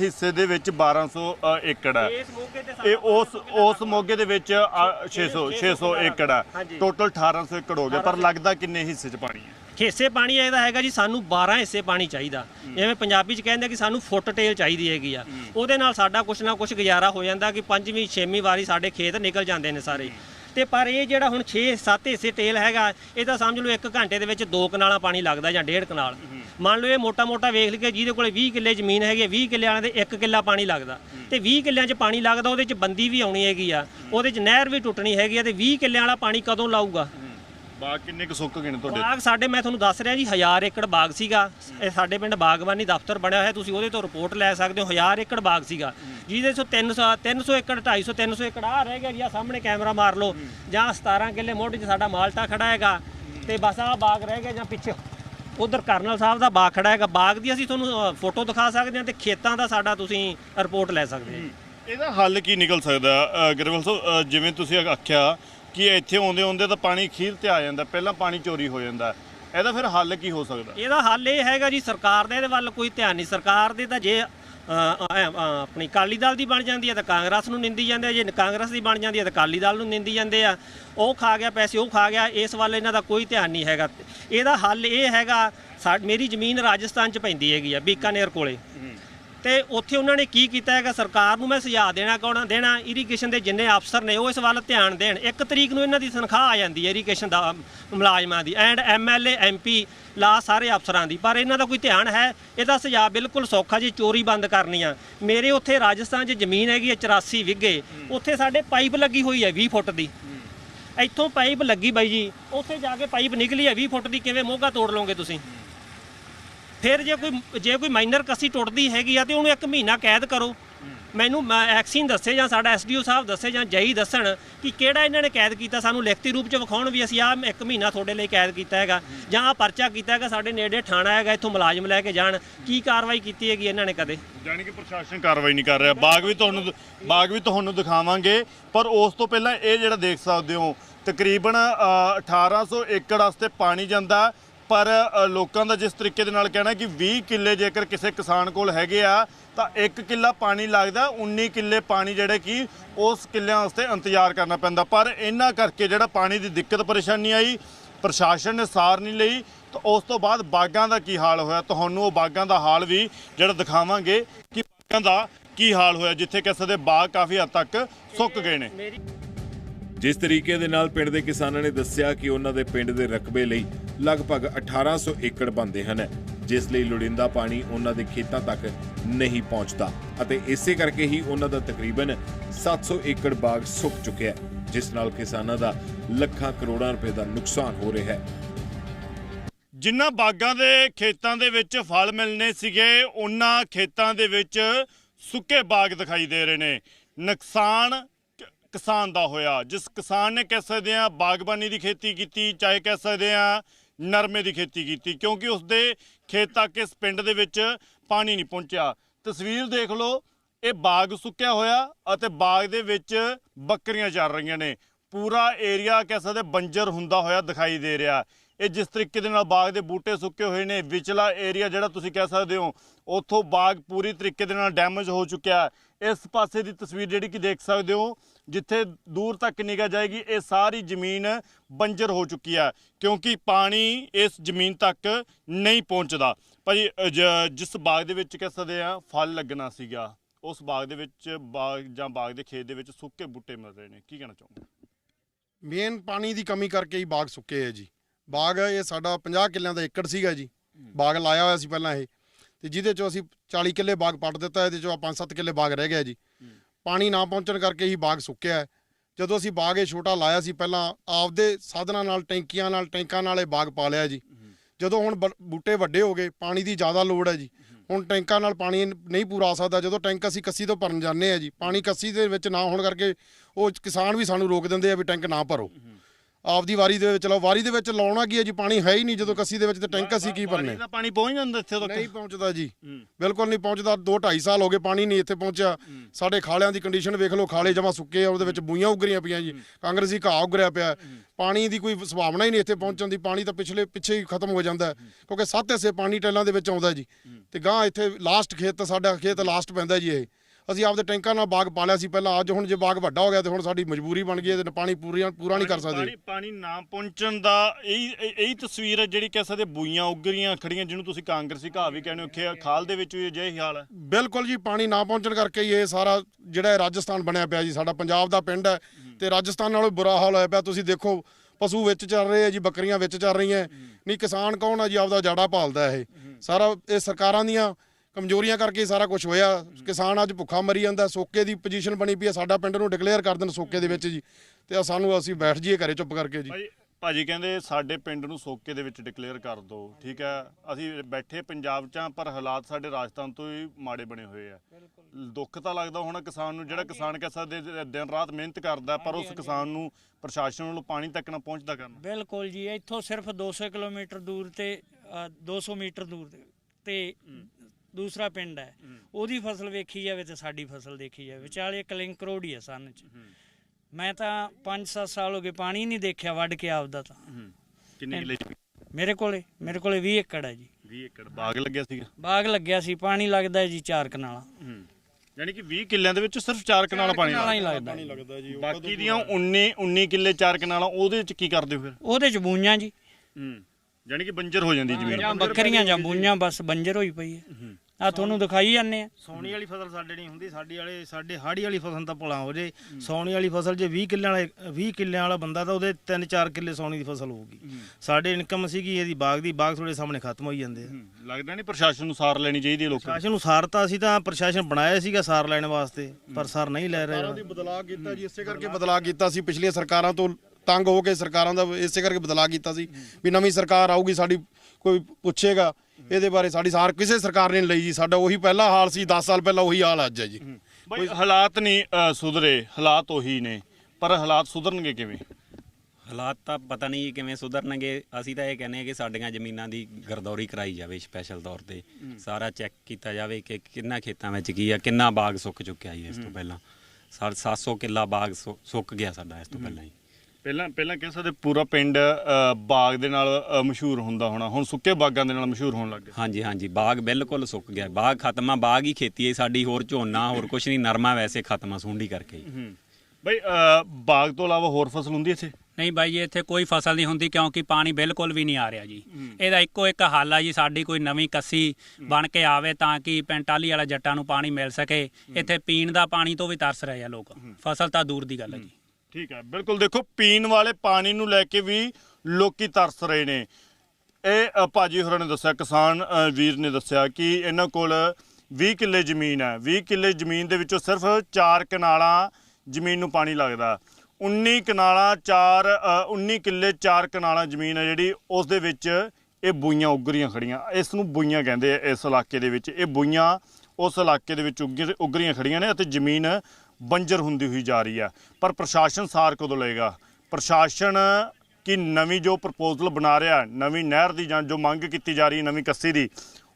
ਹਿੱਸੇ ਦੇ ਵਿੱਚ 1200 ਅ, ਏਕੜ ਹੈ। ਤੇ ਇਹ ਉਸ ਉਸ ਮੋਗੇ ਦੇ ਵਿੱਚ ਅ, 600 600 ਏਕੜ ਹੈ। ਟੋਟਲ 1800 ਏਕੜ ਹੋ ਗਿਆ ਪਰ ਲੱਗਦਾ ਕਿੰਨੇ ਹਿੱਸੇ 'ਚ ਪਾਣੀ ਹੈ? ਹਿੱਸੇ ਪਾਣੀ ਇਹਦਾ ਹੈਗਾ ਜੀ ਸਾਨੂੰ 12 ਹਿੱਸੇ ਪਾਣੀ ਚਾਹੀਦਾ। ਜਿਵੇਂ ਪੰਜਾਬੀ ਚ ਕਹਿੰਦੇ ਕਿ ਸਾਨੂੰ ਫੁੱਟ ਟੇਲ ਚਾਹੀਦੀ ਹੈਗੀ ਆ। ਉਹਦੇ ਨਾਲ ਸਾਡਾ ਕੁਛ ਨਾ ਕੁਛ ਗੁਜ਼ਾਰਾ ਹੋ ਜਾਂਦਾ ਕਿ ਪੰਜਵੀਂ ਛੇਵੀਂ ਵਾਰੀ ਸਾਡੇ ਖੇਤ ਨਿਕਲ ਜਾਂਦੇ ਨੇ ਸਾਰੇ। ਤੇ ਪਰ ਇਹ ਜਿਹੜਾ ਹੁਣ 6-7 ਹਿੱਸੇ ਟੇਲ ਹੈਗਾ ਇਹ ਤਾਂ ਸਮਝ ਲਓ 1 ਘੰਟੇ ਦੇ ਵਿੱਚ ਦੋ ਕਨਾਲਾਂ ਪਾਣੀ ਲੱਗਦਾ ਜਾਂ ਡੇਢ ਕਨਾਲ। ਮੰਨ ਲਓ ਇਹ ਮੋਟਾ-ਮੋਟਾ ਵੇਖ ਲਈਏ ਜਿਹਦੇ ਕੋਲੇ 20 ਕਿੱਲੇ ਜ਼ਮੀਨ ਹੈਗੀ ਹੈ, 20 ਕਿੱਲੇ ਵਾਲਿਆਂ ਦੇ 1 ਕਿੱਲਾ ਪਾਣੀ ਲੱਗਦਾ। ਤੇ 20 ਕਿੱਲਿਆਂ 'ਚ ਪਾਣੀ ਲੱਗਦਾ ਉਹਦੇ 'ਚ ਬੰਦੀ ਵੀ ਆਉਣੀ ਹੈਗੀ ਆ ਉਹਦੇ 'ਚ ਨਹਿਰ ਵੀ ਟੁੱਟਣੀ ਹੈਗੀ ਆ ਤੇ 20 ਕਿੱਲਿਆਂ ਵਾਲਾ ਪਾਣੀ ਕਦੋਂ ਲਾਊਗਾ? ਬਾਗ ਕਿੰਨੇ ਕੁ ਸੁੱਕ ਗਏ ਨੇ ਤੁਹਾਡੇ? ਬਾਗ ਸਾਡੇ ਮੈਂ ਤੁਹਾਨੂੰ ਦੱਸ ਰਿਹਾ ਜੀ 1000 ਏਕੜ ਬਾਗ ਸੀਗਾ। ਇਹ ਸਾਡੇ ਪਿੰਡ ਬਾਗਬਾਨੀ ਦਫ਼ਤਰ ਬਣਿਆ ਹੋਇਆ ਤੁਸੀਂ ਉਹਦੇ ਤੋਂ ਰਿਪੋਰਟ ਲੈ ਸਕਦੇ ਹੋ 1000 ਏਕੜ ਬਾਗ ਸੀਗਾ। ਜਿਹਦੇ ਚੋਂ 300 300 ਏਕੜ 250 300 ਏਕੜ ਆ ਰਹਿ ਗਿਆ ਜੀ ਆ ਸਾਹਮਣੇ ਕੈਮਰਾ ਮਾਰ ਲਓ। ਜਾਂ 17 ਕਿੱਲੇ ਮੋਢੇ 'ਚ ਸਾਡਾ ਮਾਲਟਾ ਖੜਾ ਹੈਗਾ ਤੇ ਬਸ ਆ ਬਾਗ ਰਹਿ ਗਿਆ ਜਾਂ ਪਿੱਛੇ। ਉਧਰ ਕਰਨਲ ਸਾਹਿਬ ਦਾ ਬਾਗ ਖੜਾ ਹੈਗਾ। ਬਾਗ ਦੀ ਅਸੀਂ ਤੁਹਾਨੂੰ ਫੋਟੋ ਦਿਖਾ ਸਕਦੇ ਹਾਂ ਤੇ ਖੇਤਾਂ ਦਾ ਸਾਡਾ ਤੁਸੀਂ ਰਿਪੋਰਟ ਲੈ ਸਕਦੇ ਹੋ। ਇਹਦਾ ਹੱਲ ਕੀ ਨਿਕਲ ਸਕਦਾ? ਗਰੇਵਾਲ ਸਾਹਿਬ ਜਿਵੇਂ ਤੁਸੀਂ ਆਖਿਆ ਕਿ ਇੱਥੇ ਆਉਂਦੇ ਆਉਂਦੇ ਤਾਂ ਪਾਣੀ ਖੀਰ ਤੇ ਆ ਜਾਂਦਾ ਪਹਿਲਾਂ ਪਾਣੀ ਚੋਰੀ ਹੋ ਜਾਂਦਾ। ਇਹਦਾ ਫਿਰ ਹੱਲ ਕੀ ਹੋ ਸਕਦਾ? ਇਹਦਾ ਹੱਲ ਇਹ ਹੈਗਾ ਜੀ ਸਰਕਾਰ ਦਾ ਇਹਦੇ ਵੱਲ ਕੋਈ ਧਿਆਨ ਨਹੀਂ। ਸਰਕਾਰ ਦੇ ਤਾਂ ਜੇ ਅ, ਅ, ਅ, ਆਪਣੀ ਅਕਾਲੀ ਦਲ ਦੀ ਬਣ ਜਾਂਦੀ ਹੈ ਤਾਂ ਕਾਂਗਰਸ ਨੂੰ ਨਿੰਦੀ ਜਾਂਦੇ ਆ ਜੇ ਕਾਂਗਰਸ ਦੀ ਬਣ ਜਾਂਦੀ ਹੈ ਤਾਂ ਅਕਾਲੀ ਦਲ ਨੂੰ ਨਿੰਦੀ ਜਾਂਦੇ ਆ। ਉਹ ਖਾ ਗਿਆ ਪੈਸੇ ਉਹ ਖਾ ਗਿਆ ਇਸ ਵੱਲ ਇਹਨਾਂ ਦਾ ਕੋਈ ਧਿਆਨ ਨਹੀਂ ਹੈਗਾ। ਇਹਦਾ ਹੱਲ ਇਹ ਹੈਗਾ ਸਾ- ਮੇਰੀ ਜ਼ਮੀਨ ਰਾਜਸਥਾਨ ਚ ਪੈਂਦੀ ਹੈਗੀ ਆ ਬੀਕਾਨੇਰ ਕੋਲੇ। ਤੇ ਉੱਥੇ ਉਹਨਾਂ ਨੇ ਕੀ ਕੀਤਾ ਹੈਗਾ? ਸਰਕਾਰ ਨੂੰ ਮੈਂ ਸੁਝਾਅ ਦੇਣਾ ਕੌਣਾ ਦੇਣਾ ਇਰੀਗੇਸ਼ਨ ਦੇ ਜਿੰਨੇ ਅਫਸਰ ਨੇ ਉਹ ਇਸ ਵੱਲ ਧਿਆਨ ਦੇਣ। ਇੱਕ ਤਰੀਕ ਨੂੰ ਇਹਨਾਂ ਦੀ ਤਨਖਾਹ ਆ ਜਾਂਦੀ ਹੈ ਇਰੀਗੇਸ਼ਨ ਦਾ ਮੁਲਾਜ਼ਮਾਂ ਦੀ ਐਂਡ ਐਮਐਲਏ ਐਮਪੀ ਲਾ ਸਾਰੇ ਅਫਸਰਾਂ ਦੀ। ਪਰ ਇਹਨਾਂ ਦਾ ਕੋਈ ਧਿਆਨ ਹੈ? ਇਹਦਾ ਸੁਝਾਅ ਬਿਲਕੁਲ ਸੌਖਾ ਜੀ ਚੋਰੀ ਬੰਦ ਕਰਨੀ ਆ। ਮੇਰੇ ਉੱਥੇ ਰਾਜਸਥਾਨ 'ਚ ਜ਼ਮੀਨ ਹੈਗੀ ਹੈ 84 ਵਿਗੇ ਉੱਥੇ ਸਾਡੇ ਪਾਈਪ ਲੱਗੀ ਹੋਈ ਹੈ 20 ਫੁੱਟ ਦੀ। ਇੱਥੋਂ ਪਾਈਪ ਲੱਗੀ ਬਾਈ ਜੀ। ਉੱਥੇ ਜਾ ਕੇ ਪਾਈਪ ਨਿਕਲੀ ਹੈ 20 ਫੁੱਟ ਦੀ। ਕਿਵੇਂ ਮੋਗਾ ਤੋੜ ਲਓਗੇ ਤੁਸੀਂ? ਫਿਰ ਜੇ ਕੋਈ ਜੇ ਕੋਈ ਮਾਈਨਰ ਕੱਸੀ ਟੁੱਟਦੀ ਹੈਗੀ ਆ ਤੇ ਉਹਨੂੰ ਇੱਕ ਮਹੀਨਾ ਕੈਦ ਕਰੋ। ਮੈਨੂੰ ਐਕਸੀਨ ਦੱਸੇ ਜਾਂ ਸਾਡਾ ਐਸਡੀਓ ਸਾਹਿਬ ਦੱਸੇ ਜਾਂ ਜਈ ਦੱਸਣ ਕਿ ਕਿਹੜਾ ਇਹਨਾਂ ਨੇ ਕੈਦ ਕੀਤਾ ਸਾਨੂੰ ਲਿਖਤੀ ਰੂਪ ਚ ਵਿਖਾਉਣ ਵੀ ਅਸੀਂ ਆ ਇੱਕ ਮਹੀਨਾ ਤੁਹਾਡੇ ਲਈ ਕੈਦ ਕੀਤਾ ਹੈਗਾ। ਜਾਂ ਆ ਪਰਚਾ ਕੀਤਾ ਹੈਗਾ ਸਾਡੇ ਨੇੜੇ ਥਾਣਾ ਹੈਗਾ ਇੱਥੋਂ ਮੁਲਾਜ਼ਮ ਲੈ ਕੇ ਜਾਣ। ਕੀ ਕਾਰਵਾਈ ਕੀਤੀ ਹੈਗੀ ਇਹਨਾਂ ਨੇ ਕਦੇ? ਜਾਣੀ ਕਿ ਪ੍ਰਸ਼ਾਸਨ ਕਾਰਵਾਈ ਨਹੀਂ ਕਰ ਰਿਹਾ। ਬਾਗ ਵੀ ਤੁਹਾਨੂੰ ਬਾਗ ਵੀ ਤੁਹਾਨੂੰ ਦਿਖਾਵਾਂਗੇ। ਪਰ ਉਸ ਤੋਂ ਪਹਿਲਾਂ ਇਹ ਜਿਹੜਾ ਦੇਖ ਸਕਦੇ ਹੋ ਤਕਰੀਬਨ ਅ, 1800 ਏਕੜ ਵਾਸਤੇ ਪਾਣੀ ਜਾਂਦਾ। ਪਰ ਲੋਕਾਂ ਦਾ ਜਿਸ ਤਰੀਕੇ ਦੇ ਨਾਲ ਕਹਿਣਾ ਕਿ 20 ਕਿੱਲੇ ਜੇਕਰ ਕਿਸੇ ਕਿਸਾਨ ਕੋਲ ਹੈਗੇ ਆ, ਤਾਂ 1 ਕਿੱਲਾ ਪਾਣੀ ਲੱਗਦਾ 19 ਕਿੱਲੇ ਪਾਣੀ ਜਿਹੜੇ ਕਿ ਉਸ ਕਿੱਲਿਆਂ ਵਾਸਤੇ ਇੰਤਜ਼ਾਰ ਕਰਨਾ ਪੈਂਦਾ। ਪਰ ਇਹਨਾਂ ਕਰਕੇ ਜਿਹੜਾ ਪਾਣੀ ਦੀ ਦਿੱਕਤ ਪਰੇਸ਼ਾਨੀ ਆਈ, ਪ੍ਰਸ਼ਾਸਨ ਨੇ ਸਾਰ ਨਹੀਂ ਲਈ, ਤਾਂ ਉਸ ਤੋਂ ਬਾਅਦ ਬਾਗਾਂ ਦਾ ਕੀ ਹਾਲ ਹੋਇਆ? ਤੁਹਾਨੂੰ ਉਹ ਬਾਗਾਂ ਦਾ ਹਾਲ ਵੀ ਜਿਹੜਾ ਦਿਖਾਵਾਂਗੇ ਕਿ ਬਾਗਾਂ ਦਾ ਕੀ ਹਾਲ ਹੋਇਆ, ਜਿੱਥੇ ਕਿਸੇ ਦੇ ਬਾਗ ਕਾਫੀ ਹੱਦ ਤੱਕ ਸੁੱਕ ਗਏ ਨੇ। ਜਿਸ ਤਰੀਕੇ ਦੇ ਨਾਲ ਪਿੰਡ ਦੇ ਕਿਸਾਨਾਂ ਨੇ ਦੱਸਿਆ ਕਿ ਉਹਨਾਂ ਦੇ ਪਿੰਡ ਦੇ ਰਕਬੇ ਲਈ ਲਗਭਗ 1800 ਏਕੜ ਬਣਦੇ ਹਨ, ਜਿਸ ਲਈ ਲੋੜੀਂਦਾ ਪਾਣੀ ਉਹਨਾਂ ਦੇ ਖੇਤਾਂ ਤੱਕ ਨਹੀਂ ਪਹੁੰਚਦਾ ਅਤੇ ਇਸੇ ਕਰਕੇ ਹੀ ਉਹਨਾਂ ਦਾ ਤਕਰੀਬਨ 700 ਏਕੜ ਬਾਗ ਸੁੱਕ ਚੁੱਕਿਆ ਹੈ, ਜਿਸ ਨਾਲ ਕਿਸਾਨਾਂ ਦਾ ਲੱਖਾਂ ਕਰੋੜਾਂ ਰੁਪਏ ਦਾ ਨੁਕਸਾਨ ਹੋ ਰਿਹਾ ਹੈ। ਜਿਨ੍ਹਾਂ ਬਾਗਾਂ ਦੇ ਖੇਤਾਂ ਦੇ ਵਿੱਚ ਫਲ ਮਿਲਨੇ ਸੀਗੇ, ਉਹਨਾਂ ਖੇਤਾਂ ਦੇ ਵਿੱਚ ਸੁੱਕੇ ਬਾਗ ਦਿਖਾਈ ਦੇ ਰਹੇ ਨੇ। ਨੁਕਸਾਨ ਕਿਸਾਨ ਦਾ ਹੋਇਆ, ਜਿਸ ਕਿਸਾਨ ਨੇ ਕਹਿ ਸਕਦੇ ਆ ਬਾਗਬਾਨੀ ਦੀ ਖੇਤੀ ਕੀਤੀ, ਚਾਹੇ ਕਹਿ ਸਕਦੇ ਆ ਨਰਮੇ ਦੀ ਖੇਤੀ ਕੀਤੀ, ਕਿਉਂਕਿ ਉਸਦੇ ਖੇਤ ਤੱਕ ਇਸ ਪਿੰਡ ਦੇ ਵਿੱਚ ਪਾਣੀ ਨਹੀਂ ਪਹੁੰਚਿਆ। ਤਸਵੀਰ ਦੇਖ ਲਓ, ਇਹ ਬਾਗ ਸੁੱਕਿਆ ਹੋਇਆ ਅਤੇ ਬਾਗ ਦੇ ਵਿੱਚ ਬੱਕਰੀਆਂ ਚੱਲ ਰਹੀਆਂ ਨੇ। ਪੂਰਾ ਏਰੀਆ ਕਹਿ ਸਕਦੇ ਬੰਜਰ ਹੁੰਦਾ ਹੋਇਆ ਦਿਖਾਈ ਦੇ ਰਿਹਾ। ਇਹ ਜਿਸ ਤਰੀਕੇ ਦੇ ਨਾਲ ਬਾਗ ਦੇ ਬੂਟੇ ਸੁੱਕੇ ਹੋਏ ਨੇ, ਵਿਚਲਾ ਏਰੀਆ ਜਿਹੜਾ ਤੁਸੀਂ ਕਹਿ ਸਕਦੇ ਹੋ, ਉੱਥੋਂ ਬਾਗ ਪੂਰੀ ਤਰੀਕੇ ਦੇ ਨਾਲ ਡੈਮੇਜ ਹੋ ਚੁੱਕਿਆ। ਇਸ ਪਾਸੇ ਦੀ ਤਸਵੀਰ ਜਿਹੜੀ ਕਿ ਦੇਖ ਸਕਦੇ ਹੋ ਜਿੱਥੇ ਦੂਰ ਤੱਕ ਨਿਗਾਹ ਜਾਏਗੀ ਇਹ ਸਾਰੀ ਜ਼ਮੀਨ ਬੰਜਰ ਹੋ ਚੁੱਕੀ ਹੈ ਕਿਉਂਕਿ ਪਾਣੀ ਇਸ ਜ਼ਮੀਨ ਤੱਕ ਨਹੀਂ ਪਹੁੰਚਦਾ। ਭਾਜੀ ਜਿਸ ਬਾਗ ਦੇ ਵਿੱਚ ਕਹਿ ਸਕਦੇ ਆ ਫਲ ਲੱਗਣਾ ਸੀਗਾ ਉਸ ਬਾਗ ਦੇ ਵਿੱਚ ਬਾਗ ਜਾਂ ਬਾਗ ਦੇ ਖੇਤ ਦੇ ਵਿੱਚ ਸੁੱਕੇ ਬੂਟੇ ਮਿਲ ਰਹੇ ਨੇ ਕੀ ਕਹਿਣਾ ਚਾਹੋਗੇ? ਮੇਨ ਪਾਣੀ ਦੀ ਕਮੀ ਕਰਕੇ ਹੀ ਬਾਗ ਸੁੱਕੇ ਹੈ ਜੀ। ਬਾਗ ਇਹ ਸਾਡਾ 50 ਕਿੱਲਿਆਂ ਦਾ ਏਕੜ ਸੀਗਾ ਜੀ। ਬਾਗ ਲਾਇਆ ਹੋਇਆ ਸੀ ਪਹਿਲਾਂ ਇਹ। ਤੇ ਜਿਹਦੇ ਚੋਂ ਅਸੀਂ 40 ਕਿੱਲੇ ਬਾਗ ਪੱਟ ਦਿੱਤਾ ਇਹਦੇ ਚੋਂ 5-7 ਕਿੱਲੇ ਬਾਗ ਰਹਿ ਗਿਆ ਜੀ। ਪਾਣੀ ਨਾ ਪਹੁੰਚਣ ਕਰਕੇ ਹੀ ਬਾਗ ਸੁੱਕਿਆ ਜਦੋਂ ਅਸੀਂ ਬਾਗ ਇਹ ਛੋਟਾ ਲਾਇਆ ਸੀ, ਪਹਿਲਾਂ ਆਪਦੇ ਸਾਧਨਾਂ ਨਾਲ, ਟੈਂਕੀਆਂ ਨਾਲ, ਟੈਂਕਾਂ ਨਾਲ ਇਹ ਬਾਗ ਪਾ ਲਿਆ ਜੀ। ਜਦੋਂ ਹੁਣ ਬ- ਬੂਟੇ ਵੱਡੇ ਹੋ ਗਏ, ਪਾਣੀ ਦੀ ਜ਼ਿਆਦਾ ਲੋੜ ਹੈ ਜੀ। ਹੁਣ ਟੈਂਕਾਂ ਨਾਲ ਪਾਣੀ ਨਹੀਂ ਪੂਰਾ ਆ ਸਕਦਾ। ਜਦੋਂ ਟੈਂਕ ਅਸੀਂ ਕੱਸੀ ਤੋਂ ਭਰਨ ਜਾਂਦੇ ਆ ਜੀ, ਪਾਣੀ ਕੱਸੀ ਦੇ ਵਿੱਚ ਨਾ ਹੋਣ ਕਰਕੇ ਉਹ ਕਿਸਾਨ ਵੀ ਸਾਨੂੰ ਰੋਕ ਦਿੰਦੇ ਆ ਵੀ ਟੈਂਕ ਨਾ ਭਰੋ। ਆਪਦੀ ਵਾਰੀ ਦੇ ਵਿੱਚ ਲਾਓ। ਵਾਰੀ ਦੇ ਵਿੱਚ ਲਾਉਣਾ ਕੀ ਹੈ ਜੀ? ਪਾਣੀ ਹੈ ਹੀ ਨਹੀਂ। ਜਦੋਂ ਕੱਸੀ ਦੇ ਵਿੱਚ ਤੇ ਟੈਂਕ ਅਸੀਂ ਕੀ ਭਰਨੇ? ਦਾ ਪਾਣੀ ਪਹੁੰਚ ਜਾਂਦਾ ਇੱਥੇ ਤੱਕ। ਨਹੀਂ ਪਹੁੰਚਦਾ ਜੀ। ਬਿਲਕੁਲ ਨਹੀਂ ਪਹੁੰਚਦਾ। 2 2.5 ਸਾਲ ਹੋ ਗਏ ਪਾਣੀ ਨਹੀਂ ਇੱਥੇ ਪਹੁੰਚਿਆ। ਸਾਡੇ ਖਾਲਿਆਂ ਦੀ ਕੰਡੀਸ਼ਨ ਵੇਖ ਲਓ। ਖਾਲੇ ਜਮਾ ਸੁੱਕੇ ਆ ਉਹਦੇ ਵਿੱਚ ਬੂਈਆਂ ਉਗਰੀਆਂ ਪਈਆਂ ਜੀ। ਕਾਂਗਰਸੀ ਘਾਹ ਉਗਰਿਆ ਪਿਆ। ਪਾਣੀ ਦੀ ਕੋਈ ਸੰਭਾਵਨਾ ਹੀ ਨਹੀਂ ਇੱਥੇ ਪਹੁੰਚਣ ਦੀ। ਪਾਣੀ ਤਾਂ ਪਿਛਲੇ ਪਿੱਛੇ ਹੀ ਖਤਮ ਹੋ ਜਾਂਦਾ। ਕਿਉਂਕਿ ਸੱਤ ਹਿੱਸੇ ਪਾਣੀ ਟੈਲਾਂ ਦੇ ਵਿੱਚ ਆਉਂਦਾ ਜੀ। ਤੇ ਗਾਂ ਇੱਥੇ ਲਾਸਟ ਖੇਤ ਸਾਡਾ ਖੇਤ ਲਾਸਟ ਪੈਂਦਾ ਜੀ ਇਹ। ਅਸੀਂ ਆਪਦੇ ਟੈਂਕਾਂ ਨਾਲ ਬਾਗ ਪਾ ਲਿਆ ਸੀ ਪਹਿਲਾਂ। ਅੱਜ ਹੁਣ ਜੇ ਬਾਗ ਵੱਡਾ ਹੋ ਗਿਆ ਤੇ ਹੁਣ ਸਾਡੀ ਮਜਬੂਰੀ ਬਣ ਗਈ ਹੈ ਤੇ ਪਾਣੀ ਪੂਰੀਆਂ ਪੂਰਾ ਨਹੀਂ ਕਰ ਸਕਦੇ। ਪਾਣੀ ਪਾਣੀ ਨਾ ਪਹੁੰਚਣ ਦਾ ਇਹ ਇਹ ਤਸਵੀਰ ਹੈ ਜਿਹੜੀ ਕਹਿ ਸਕਦੇ ਬੂਈਆਂ ਉਗਰੀਆਂ ਖੜੀਆਂ ਜਿਹਨੂੰ ਤੁਸੀਂ ਕਾਂਗਰਸੀ ਘਾਹ ਵੀ ਕਹਿੰਦੇ ਹੋ। ਖਾਲ ਦੇ ਵਿੱਚ ਵੀ ਅਜਿਹਾ ਹਾਲ ਹੈ। ਬਿਲਕੁਲ ਜੀ ਪਾਣੀ ਨਾ ਪਹੁੰਚਣ ਕਰਕੇ ਹੀ ਇਹ ਸਾਰਾ ਜਿਹੜਾ ਰਾਜਸਥਾਨ ਬਣਿਆ ਪਿਆ ਜੀ ਸਾਡਾ ਪੰਜਾਬ ਦਾ ਪਿੰਡ ਹੈ ਤੇ ਰਾਜਸਥਾਨ ਨਾਲੋਂ ਬੁਰਾ ਹਾਲ ਹੋਇਆ ਪਿਆ। ਤੁਸੀਂ ਦੇਖੋ ਪਸ਼ੂ ਵਿੱਚ ਚੱਲ ਰਹੇ ਆ ਜੀ ਬੱਕਰੀਆਂ ਵਿੱਚ ਚੱਲ ਰਹੀਆਂ। ਨਹੀਂ ਕਿਸਾਨ ਕੌਣ ਆ ਜੀ? ਆਪਦਾ ਜਾੜਾ ਪਾਲਦਾ ਇਹ। ਸਾਰਾ ਇਹ ਸਰਕਾਰਾਂ ਦੀਆਂ ਕਮਜ਼ੋਰੀਆਂ ਕਰਕੇ ਸਾਰਾ ਕੁਝ ਹੋਇਆ। ਕਿਸਾਨ ਅੱਜ ਭੁੱਖਾ ਮਰੀ ਜਾਂਦਾ ਸੋਕੇ ਦੀ ਪੋਜੀਸ਼ਨ ਬਣੀ ਪਈ ਹੈ ਸਾਡਾ ਪਿੰਡ ਨੂੰ ਡਿਕਲੇਅਰ ਕਰ ਦੇਣ ਸੋਕੇ ਦੇ ਵਿੱਚ ਜੀ। ਤੇ ਸਾਨੂੰ ਅਸੀਂ ਬੈਠ ਜਾਈਏ ਘਰੇ ਚੁੱਪ ਕਰਕੇ ਜੀ। ਭਾਜੀ ਭਾਜੀ ਕਹਿੰਦੇ ਸਾਡੇ ਪਿੰਡ ਨੂੰ ਸੋਕੇ ਦੇ ਵਿੱਚ ਡਿਕਲੇਅਰ ਕਰ ਦਿਓ ਠੀਕ ਹੈ ਅਸੀਂ ਬੈਠੇ ਪੰਜਾਬ 'ਚ ਪਰ ਹਾਲਾਤ ਸਾਡੇ ਰਾਜਸਥਾਨ ਤੋਂ ਹੀ ਮਾੜੇ ਬਣੇ ਹੋਏ ਆ। ਦੁੱਖ ਤਾਂ ਲੱਗਦਾ ਹੋਣਾ ਕਿਸਾਨ ਨੂੰ ਜਿਹੜਾ ਕਿਸਾਨ ਕਹਿ ਸਕਦੇ ਦਿਨ ਰਾਤ ਮਿਹਨਤ ਕਰਦਾ ਪਰ ਉਸ ਕਿਸਾਨ ਨੂੰ ਪ੍ਰਸ਼ਾਸਨ ਵੱਲੋਂ ਪਾਣੀ ਤੱਕ ਨਾ ਪਹੁੰਚਦਾ ਕਰਨਾ। ਬਿਲਕੁਲ ਜੀ ਇੱਥੋਂ ਸਿਰਫ 200 ਕਿਲੋਮੀਟਰ ਦੂਰ ਤੇ ਅ, 200 ਮੀਟਰ ਦੂਰ ਤੇ ਦੂਸਰਾ ਪਿੰਡ ਹੈ। ਉਹਦੀ ਫਸਲ ਵੇਖੀ ਜਾਵੇ ਤੇ ਸਾਡੀ ਫਸਲ ਦੇਖੀ ਜਾਵੇ। ਵਿਚਾਲੇ ਕਲਿੰਕ ਰੋਡ ਹੀ ਹੈ ਸਨ ਚ। ਮੈਂ ਤਾਂ 5-7 ਸਾਲ ਹੋ ਗਏ ਪਾਣੀ ਨਹੀਂ ਦੇਖਿਆ ਵੱਢ ਕੇ ਆਪਦਾ ਤਾਂ। ਕਿੰਨੇ ਕਿੱਲੇ ਚ ਮੇਰੇ ਕੋਲੇ ਮੇਰੇ ਕੋਲੇ 20 ਏਕੜ ਹੈ ਜੀ। 20 ਏਕੜ ਬਾਗ ਲੱਗਿਆ ਸੀਗਾ? ਬਾਗ ਲੱਗਿਆ ਸੀ ਪਾਣੀ ਲੱਗਦਾ ਹੈ ਜੀ ਚਾਰ ਕਨਾਲਾਂ। ਯਾਨੀ ਕਿ 20 ਕਿੱਲਿਆਂ ਦੇ ਵਿੱਚ ਸਿਰਫ 4 ਕਨਾਲਾਂ ਪਾਣੀ ਲੱਗਦਾ। ਲੱਗਦਾ ਹੈ। ਲੱਗਦਾ ਜੀ ਬਾਕੀ ਦੀਆਂ 19 19 ਕਿੱਲੇ 4 ਕਨਾਲਾਂ ਉਹਦੇ ਚ ਕੀ ਕਰਦੇ ਹੋ ਫਿਰ? ਉਹਦੇ ਚ ਬੂਈਆਂ ਜੀ। ਹੂੰ। ਯਾਨੀ ਕਿ ਬੰਜਰ ਹੋ ਜਾਂਦੀ ਜ਼ਮੀਨ। ਜਾਂ ਬੱਕਰੀਆਂ ਜਾਂ ਬੂਈਆਂ ਬਸ ਬੰਜਰ ਹੋਈ ਪਈ ਹੈ। ਆ ਤੁਹਾਨੂੰ ਦਿਖਾਈ ਜਾਂਦੇ ਆ। ਸੌਣੀ ਵਾਲੀ ਫਸਲ ਸਾਡੇ ਨਹੀਂ ਹੁੰਦੀ ਸਾਡੀ ਵਾਲੇ ਸਾਡੇ ਹਾੜੀ ਵਾਲੀ ਫਸਲ ਤਾਂ ਭੁਲਾ ਹੋ ਜੇ। ਸੌਣੀ ਵਾਲੀ ਫਸਲ ਜੇ 20 ਕਿੱਲਿਆਂ ਵਾਲੇ 20 ਕਿੱਲਿਆਂ ਵਾਲਾ ਬੰਦਾ ਤਾਂ ਉਹਦੇ 3-4 ਕਿੱਲੇ ਸੌਣੀ ਦੀ ਫਸਲ ਹੋਊਗੀ। ਸਾਡੇ ਇਨਕਮ ਸੀਗੀ ਇਹਦੀ ਬਾਗ ਦੀ ਬਾਗ ਥੋੜੇ ਸਾਹਮਣੇ ਖਤਮ ਹੋਈ ਜਾਂਦੇ ਆ। ਲੱਗਦਾ ਨਹੀਂ ਪ੍ਰਸ਼ਾਸਨ ਨੂੰ ਸਾਰ ਲੈਣੀ ਚਾਹੀਦੀ ਹੈ ਲੋਕਾਂ ਪ੍ਰਸ਼ਾਸਨ ਨੂੰ ਸਾਰਤਾ ਅਸੀਂ ਤਾਂ ਪ੍ਰਸ਼ਾਸਨ ਬਣਾਇਆ ਸੀਗਾ ਸਾਰ ਲੈਣ ਵਾਸਤੇ ਪਰ ਸਾਰ ਨਹੀਂ ਲੈ ਸਰਕਾਰਾਂ ਰਹੇ ਦੀ ਬਦਲਾਅ ਕੀਤਾ ਜੀ ਇਸੇ ਕਰਕੇ ਬਦਲਾਅ ਕੀਤਾ ਸੀ ਪਿਛਲੀਆਂ ਸਰਕਾਰਾਂ ਤੋਂ ਤੰਗ ਹੋ ਕੇ ਸਰਕਾਰਾਂ ਦਾ ਇਸੇ ਕਰਕੇ ਬਦਲਾਅ ਕੀਤਾ ਸੀ ਵੀ ਨਵੀਂ ਸਰਕਾਰ ਆਊਗੀ ਸਾਡੀ ਕੋਈ ਪੁੱਛੇਗਾ ਇਹਦੇ ਬਾਰੇ ਸਾਡੀ ਸਾਰ ਕਿਸੇ ਸਰਕਾਰ ਨੇ ਨਹੀਂ ਲਈ ਜੀ। ਸਾਡਾ ਉਹੀ ਪਹਿਲਾ ਹਾਲ ਸੀ 10 ਸਾਲ ਪਹਿਲਾਂ ਉਹੀ ਹਾਲ ਅੱਜ ਹੈ ਜੀ। ਬਈ ਹਾਲਾਤ ਨਹੀਂ ਸੁਧਰੇ। ਹਾਲਾਤ ਉਹੀ ਨੇ। ਪਰ ਹਾਲਾਤ ਸੁਧਰਨਗੇ ਕਿਵੇਂ? ਹਾਲਾਤ ਤਾਂ ਪਤਾ ਨਹੀਂ ਕਿਵੇਂ ਸੁਧਰਨਗੇ। ਅਸੀਂ ਤਾਂ ਇਹ ਕਹਿੰਦੇ ਹਾਂ ਕਿ ਸਾਡੀਆਂ ਜ਼ਮੀਨਾਂ ਦੀ ਗਰਦੌਰੀ ਕਰਾਈ ਜਾਵੇ ਸਪੈਸ਼ਲ ਤੌਰ ਤੇ। ਸਾਰਾ ਚੈੱਕ ਕੀਤਾ ਜਾਵੇ ਕਿ ਕਿੰਨਾ ਖੇਤਾਂ ਵਿੱਚ ਕੀ ਆ ਕਿੰਨਾ ਬਾਗ ਸੁੱਕ ਚੁੱਕਿਆ ਜੀ ਇਸ ਤੋਂ ਪਹਿਲਾਂ। ਸਾ 700 ਕਿੱਲਾ ਬਾਗ ਸੁੱਕ ਗਿਆ ਸਾਡਾ ਇਸ ਤੋਂ ਪਹਿਲਾਂ ਹੀ ਪਹਿਲਾਂ ਪਹਿਲਾਂ ਕਹਿ ਸਕਦੇ ਪੂਰਾ ਪਿੰਡ ਅ, ਬਾਗ ਦੇ ਨਾਲ ਅ, ਮਸ਼ਹੂਰ ਹੁੰਦਾ ਹੋਣਾ। ਹੁਣ ਸੁੱਕੇ ਬਾਗਾਂ ਦੇ ਨਾਲ ਮਸ਼ਹੂਰ ਹੋਣ ਲੱਗ ਗਿਆ ਹਾਂਜੀ ਹਾਂਜੀ ਬਾਗ ਬਿਲਕੁਲ ਸੁੱਕ ਗਿਆ। ਬਾਗ ਖਤਮ ਆ ਬਾਗ ਹੀ ਖੇਤੀ ਹੈ ਸਾਡੀ ਹੋਰ ਝੋਨਾ ਹੋਰ ਕੁਝ ਨਹੀਂ ਨਰਮਾ ਵੈਸੇ ਖਤਮ ਸੁੰਡੀ ਕਰਕੇ ਹੀ। ਹੂੰ। ਬਈ ਅ, ਬਾਗ ਤੋਂ ਇਲਾਵਾ ਹੋਰ ਫਸਲ ਹੁੰਦੀ ਇੱਥੇ? ਨਹੀਂ ਬਾਈ ਜੀ ਇੱਥੇ ਕੋਈ ਫਸਲ ਨਹੀਂ ਹੁੰਦੀ ਕਿਉਂਕਿ ਪਾਣੀ ਬਿਲਕੁਲ ਵੀ ਨਹੀਂ ਆ ਰਿਹਾ ਜੀ। ਇਹਦਾ ਇੱਕੋ ਇੱਕ ਹੱਲ ਆ ਜੀ ਸਾਡੀ ਕੋਈ ਨਵੀਂ ਕੱਸੀ ਬਣ ਕੇ ਆਵੇ ਤਾਂ ਕਿ ਪੈਂਟਾਲੀ ਵਾਲਾ ਜੱਟਾਂ ਨੂੰ ਪਾਣੀ ਮਿਲ ਸਕੇ। ਇੱਥੇ ਪੀਣ ਦਾ ਪਾਣੀ ਤੋਂ ਵੀ ਤਰਸ ਰਹੇ ਆ ਲੋਕ। ਫਸਲ ਤਾਂ ਦੂਰ ਦੀ ਗੱਲ ਹੈ ਜੀ। ਠੀਕ ਹੈ ਬਿਲਕੁਲ ਦੇਖੋ ਪੀਣ ਵਾਲੇ ਪਾਣੀ ਨੂੰ ਲੈ ਕੇ ਵੀ ਲੋਕੀ ਤਰਸ ਰਹੇ ਨੇ। ਇਹ ਅ, ਭਾਜੀ ਹੋਰਾਂ ਨੇ ਦੱਸਿਆ ਕਿਸਾਨ ਵੀਰ ਨੇ ਦੱਸਿਆ ਕਿ ਇਹਨਾਂ ਕੋਲ 20 ਕਿੱਲੇ ਜ਼ਮੀਨ ਹੈ। 20 ਕਿੱਲੇ ਜ਼ਮੀਨ ਦੇ ਵਿੱਚੋਂ ਸਿਰਫ 4 ਕਨਾਲਾਂ ਜ਼ਮੀਨ ਨੂੰ ਪਾਣੀ ਲੱਗਦਾ। 19 ਕਨਾਲਾਂ 4 19 ਕਿੱਲੇ 4 ਕਨਾਲਾਂ ਜ਼ਮੀਨ ਹੈ ਜਿਹੜੀ ਉਸ ਦੇ ਵਿੱਚ ਇਹ ਬੂਈਆਂ ਉਗਰੀਆਂ ਖੜੀਆਂ। ਇਸ ਨੂੰ ਬੂਈਆਂ ਕਹਿੰਦੇ ਆ ਇਸ ਇਲਾਕੇ ਦੇ ਵਿੱਚ। ਇਹ ਬੂਈਆਂ ਉਸ ਇਲਾਕੇ ਦੇ ਵਿੱਚ ਉਗਰ- ਉਗਰੀਆਂ ਖੜੀਆਂ ਨੇ ਅਤੇ ਜ਼ਮੀਨ ਬੰਜਰ ਹੁੰਦੀ ਹੋਈ ਜਾ ਰਹੀ ਹੈ। ਪਰ ਪ੍ਰਸ਼ਾਸਨ ਸਾਰ ਕਦੋਂ ਲਏਗਾ? ਪ੍ਰਸ਼ਾਸਨ ਕਿ ਨਵੀਂ ਜੋ ਪ੍ਰਪੋਜ਼ਲ ਬਣਾ ਰਿਹਾ ਨਵੀਂ ਨਹਿਰ ਦੀ ਜਾਂ ਜੋ ਮੰਗ ਕੀਤੀ ਜਾ ਰਹੀ ਨਵੀਂ ਕੱਸੀ ਦੀ,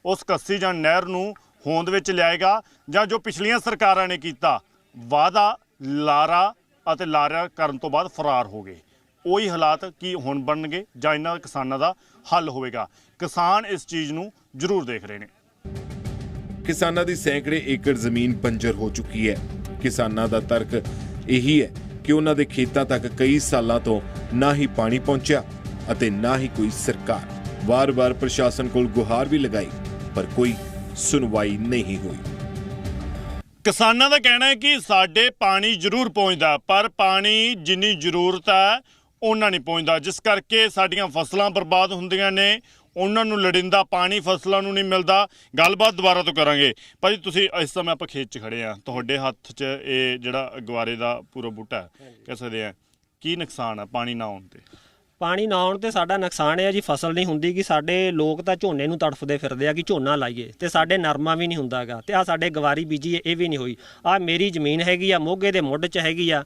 ਉਸ ਕੱਸੀ ਜਾਂ ਨਹਿਰ ਨੂੰ ਹੋਂਦ ਵਿੱਚ ਲਿਆਏਗਾ ਜਾਂ ਜੋ ਪਿਛਲੀਆਂ ਸਰਕਾਰਾਂ ਨੇ ਕੀਤਾ, ਵਾਅਦਾ ਲਾਰਾ ਅਤੇ ਲਾਰਾ ਕਰਨ ਤੋਂ ਬਾਅਦ ਫਰਾਰ ਹੋ ਗਏ। ਉਹੀ ਹਾਲਾਤ ਕੀ ਹੁਣ ਬਣਨਗੇ ਜਾਂ ਇਹਨਾਂ ਕਿਸਾਨਾਂ ਦਾ ਹੱਲ ਹੋਵੇਗਾ? ਕਿਸਾਨ ਇਸ ਚੀਜ਼ ਨੂੰ ਜ਼ਰੂਰ ਦੇਖ ਰਹੇ ਨੇ। ਕਿਸਾਨਾਂ ਦੀ ਸੈਂਕੜੇ ਏਕੜ ਜ਼ਮੀਨ ਬੰਜਰ ਹੋ ਚੁੱਕੀ ਹੈ। ਕਿਸਾਨਾਂ ਦਾ ਤਰਕ ਇਹੀ ਹੈ ਕਿ ਉਹਨਾਂ ਦੇ ਖੇਤਾਂ ਤੱਕ ਕਈ ਸਾਲਾਂ ਤੋਂ ਨਾ ਹੀ ਪਾਣੀ ਪਹੁੰਚਿਆ ਅਤੇ ਨਾ ਹੀ ਕੋਈ ਸਰਕਾਰ। ਵਾਰ-ਵਾਰ ਪ੍ਰਸ਼ਾਸਨ ਕੋਲ ਗੁਹਾਰ ਵੀ ਲਗਾਈ, ਪਰ ਕੋਈ ਸੁਣਵਾਈ ਨਹੀਂ ਹੋਈ। ਕਿਸਾਨਾਂ ਦਾ ਕਹਿਣਾ ਹੈ ਕਿ ਸਾਡੇ ਪਾਣੀ ਜ਼ਰੂਰ ਪਹੁੰਚਦਾ, ਪਰ ਪਾਣੀ ਜਿੰਨੀ ਜ਼ਰੂਰਤ ਹੈ, ਉਹਨਾਂ ਨਹੀਂ ਪਹੁੰਚਦਾ। ਜਿਸ ਕਰਕੇ ਸਾਡੀਆਂ ਫਸਲਾਂ ਬਰਬਾਦ ਹੁੰਦੀਆਂ ਨੇ ਉਹਨਾਂ ਨੂੰ ਲੜਿੰਦਾ ਪਾਣੀ ਫਸਲਾਂ ਨੂੰ ਨਹੀਂ ਮਿਲਦਾ। ਗੱਲਬਾਤ ਦੁਬਾਰਾ ਤੋਂ ਕਰਾਂਗੇ। ਭਾਜੀ ਤੁਸੀਂ ਇਸ ਸਮੇਂ ਆਪਾਂ ਖੇਤ 'ਚ ਖੜੇ ਆ ਤੁਹਾਡੇ ਹੱਥ 'ਚ ਇਹ ਜਿਹੜਾ ਗਵਾਰੇ ਦਾ ਪੂਰਾ ਬੂਟਾ ਹੈ ਕਹਿ ਸਕਦੇ ਆ ਕੀ ਨੁਕਸਾਨ ਹੈ ਪਾਣੀ ਨਾ ਆਉਣ ਤੇ? ਪਾਣੀ ਨਾ ਆਉਣ ਤੇ ਸਾਡਾ ਨੁਕਸਾਨ ਆ ਜੀ ਫਸਲ ਨਹੀਂ ਹੁੰਦੀ ਕਿ ਸਾਡੇ ਲੋਕ ਤਾਂ ਝੋਨੇ ਨੂੰ ਤੜਫਦੇ ਫਿਰਦੇ ਆ ਕਿ ਝੋਨਾ ਲਾਈਏ ਤੇ ਸਾਡੇ ਨਰਮਾ ਵੀ ਨਹੀਂ ਹੁੰਦਾਗਾ ਤੇ ਆ ਸਾਡੇ ਗਵਾਰੀ ਬੀਜੀ ਹੈ, ਇਹ ਵੀ ਨਹੀਂ ਹੋਈ। ਆ ਮੇਰੀ ਜ਼ਮੀਨ ਹੈਗੀ ਆ ਮੋਗੇ ਦੇ ਮੁੱਢ 'ਚ ਹੈਗੀ ਆ।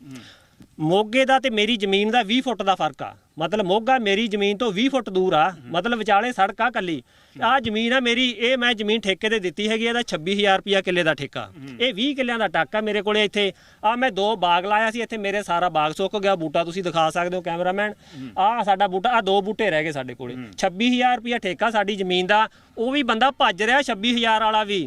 ਮੋਗੇ ਦਾ ਤੇ ਮੇਰੀ ਜ਼ਮੀਨ ਦਾ 20 ਫੁੱਟ ਦਾ ਫ਼ਰਕ ਆ। ਮਤਲਬ ਮੋਗਾ ਮੇਰੀ ਜ਼ਮੀਨ ਤੋਂ 20 ਫੁੱਟ ਦੂਰ ਆ। ਮਤਲਬ ਵਿਚਾਲੇ ਸੜਕ ਆ ਕੱਲੀ। ਆ ਜ਼ਮੀਨ ਆ ਮੇਰੀ ਇਹ ਮੈਂ ਜ਼ਮੀਨ ਠੇਕੇ ਤੇ ਦਿੱਤੀ ਹੈਗੀ ਇਹਦਾ 26000 ਰੁਪਿਆ ਕਿੱਲੇ ਦਾ ਠੇਕਾ। ਇਹ 20 ਕਿੱਲਿਆਂ ਦਾ ਟਾਕਾ ਮੇਰੇ ਕੋਲੇ ਇੱਥੇ। ਆ ਮੈਂ ਦੋ ਬਾਗ ਲਾਇਆ ਸੀ ਇੱਥੇ ਮੇਰੇ ਸਾਰਾ ਬਾਗ ਸੁੱਕ ਗਿਆ। ਬੂਟਾ ਤੁਸੀਂ ਦਿਖਾ ਸਕਦੇ ਹੋ ਕੈਮਰਾਮੈਨ। ਆ ਸਾਡਾ ਬੂਟਾ ਆ ਦੋ ਬੂਟੇ ਰਹਿ ਗਏ ਸਾਡੇ ਕੋਲੇ। 26000 ਰੁਪਿਆ ਠੇਕਾ ਸਾਡੀ ਜ਼ਮੀਨ ਦਾ। ਉਹ ਵੀ ਬੰਦਾ ਭੱਜ ਰਿਹਾ 26000 ਵਾਲਾ ਵੀ।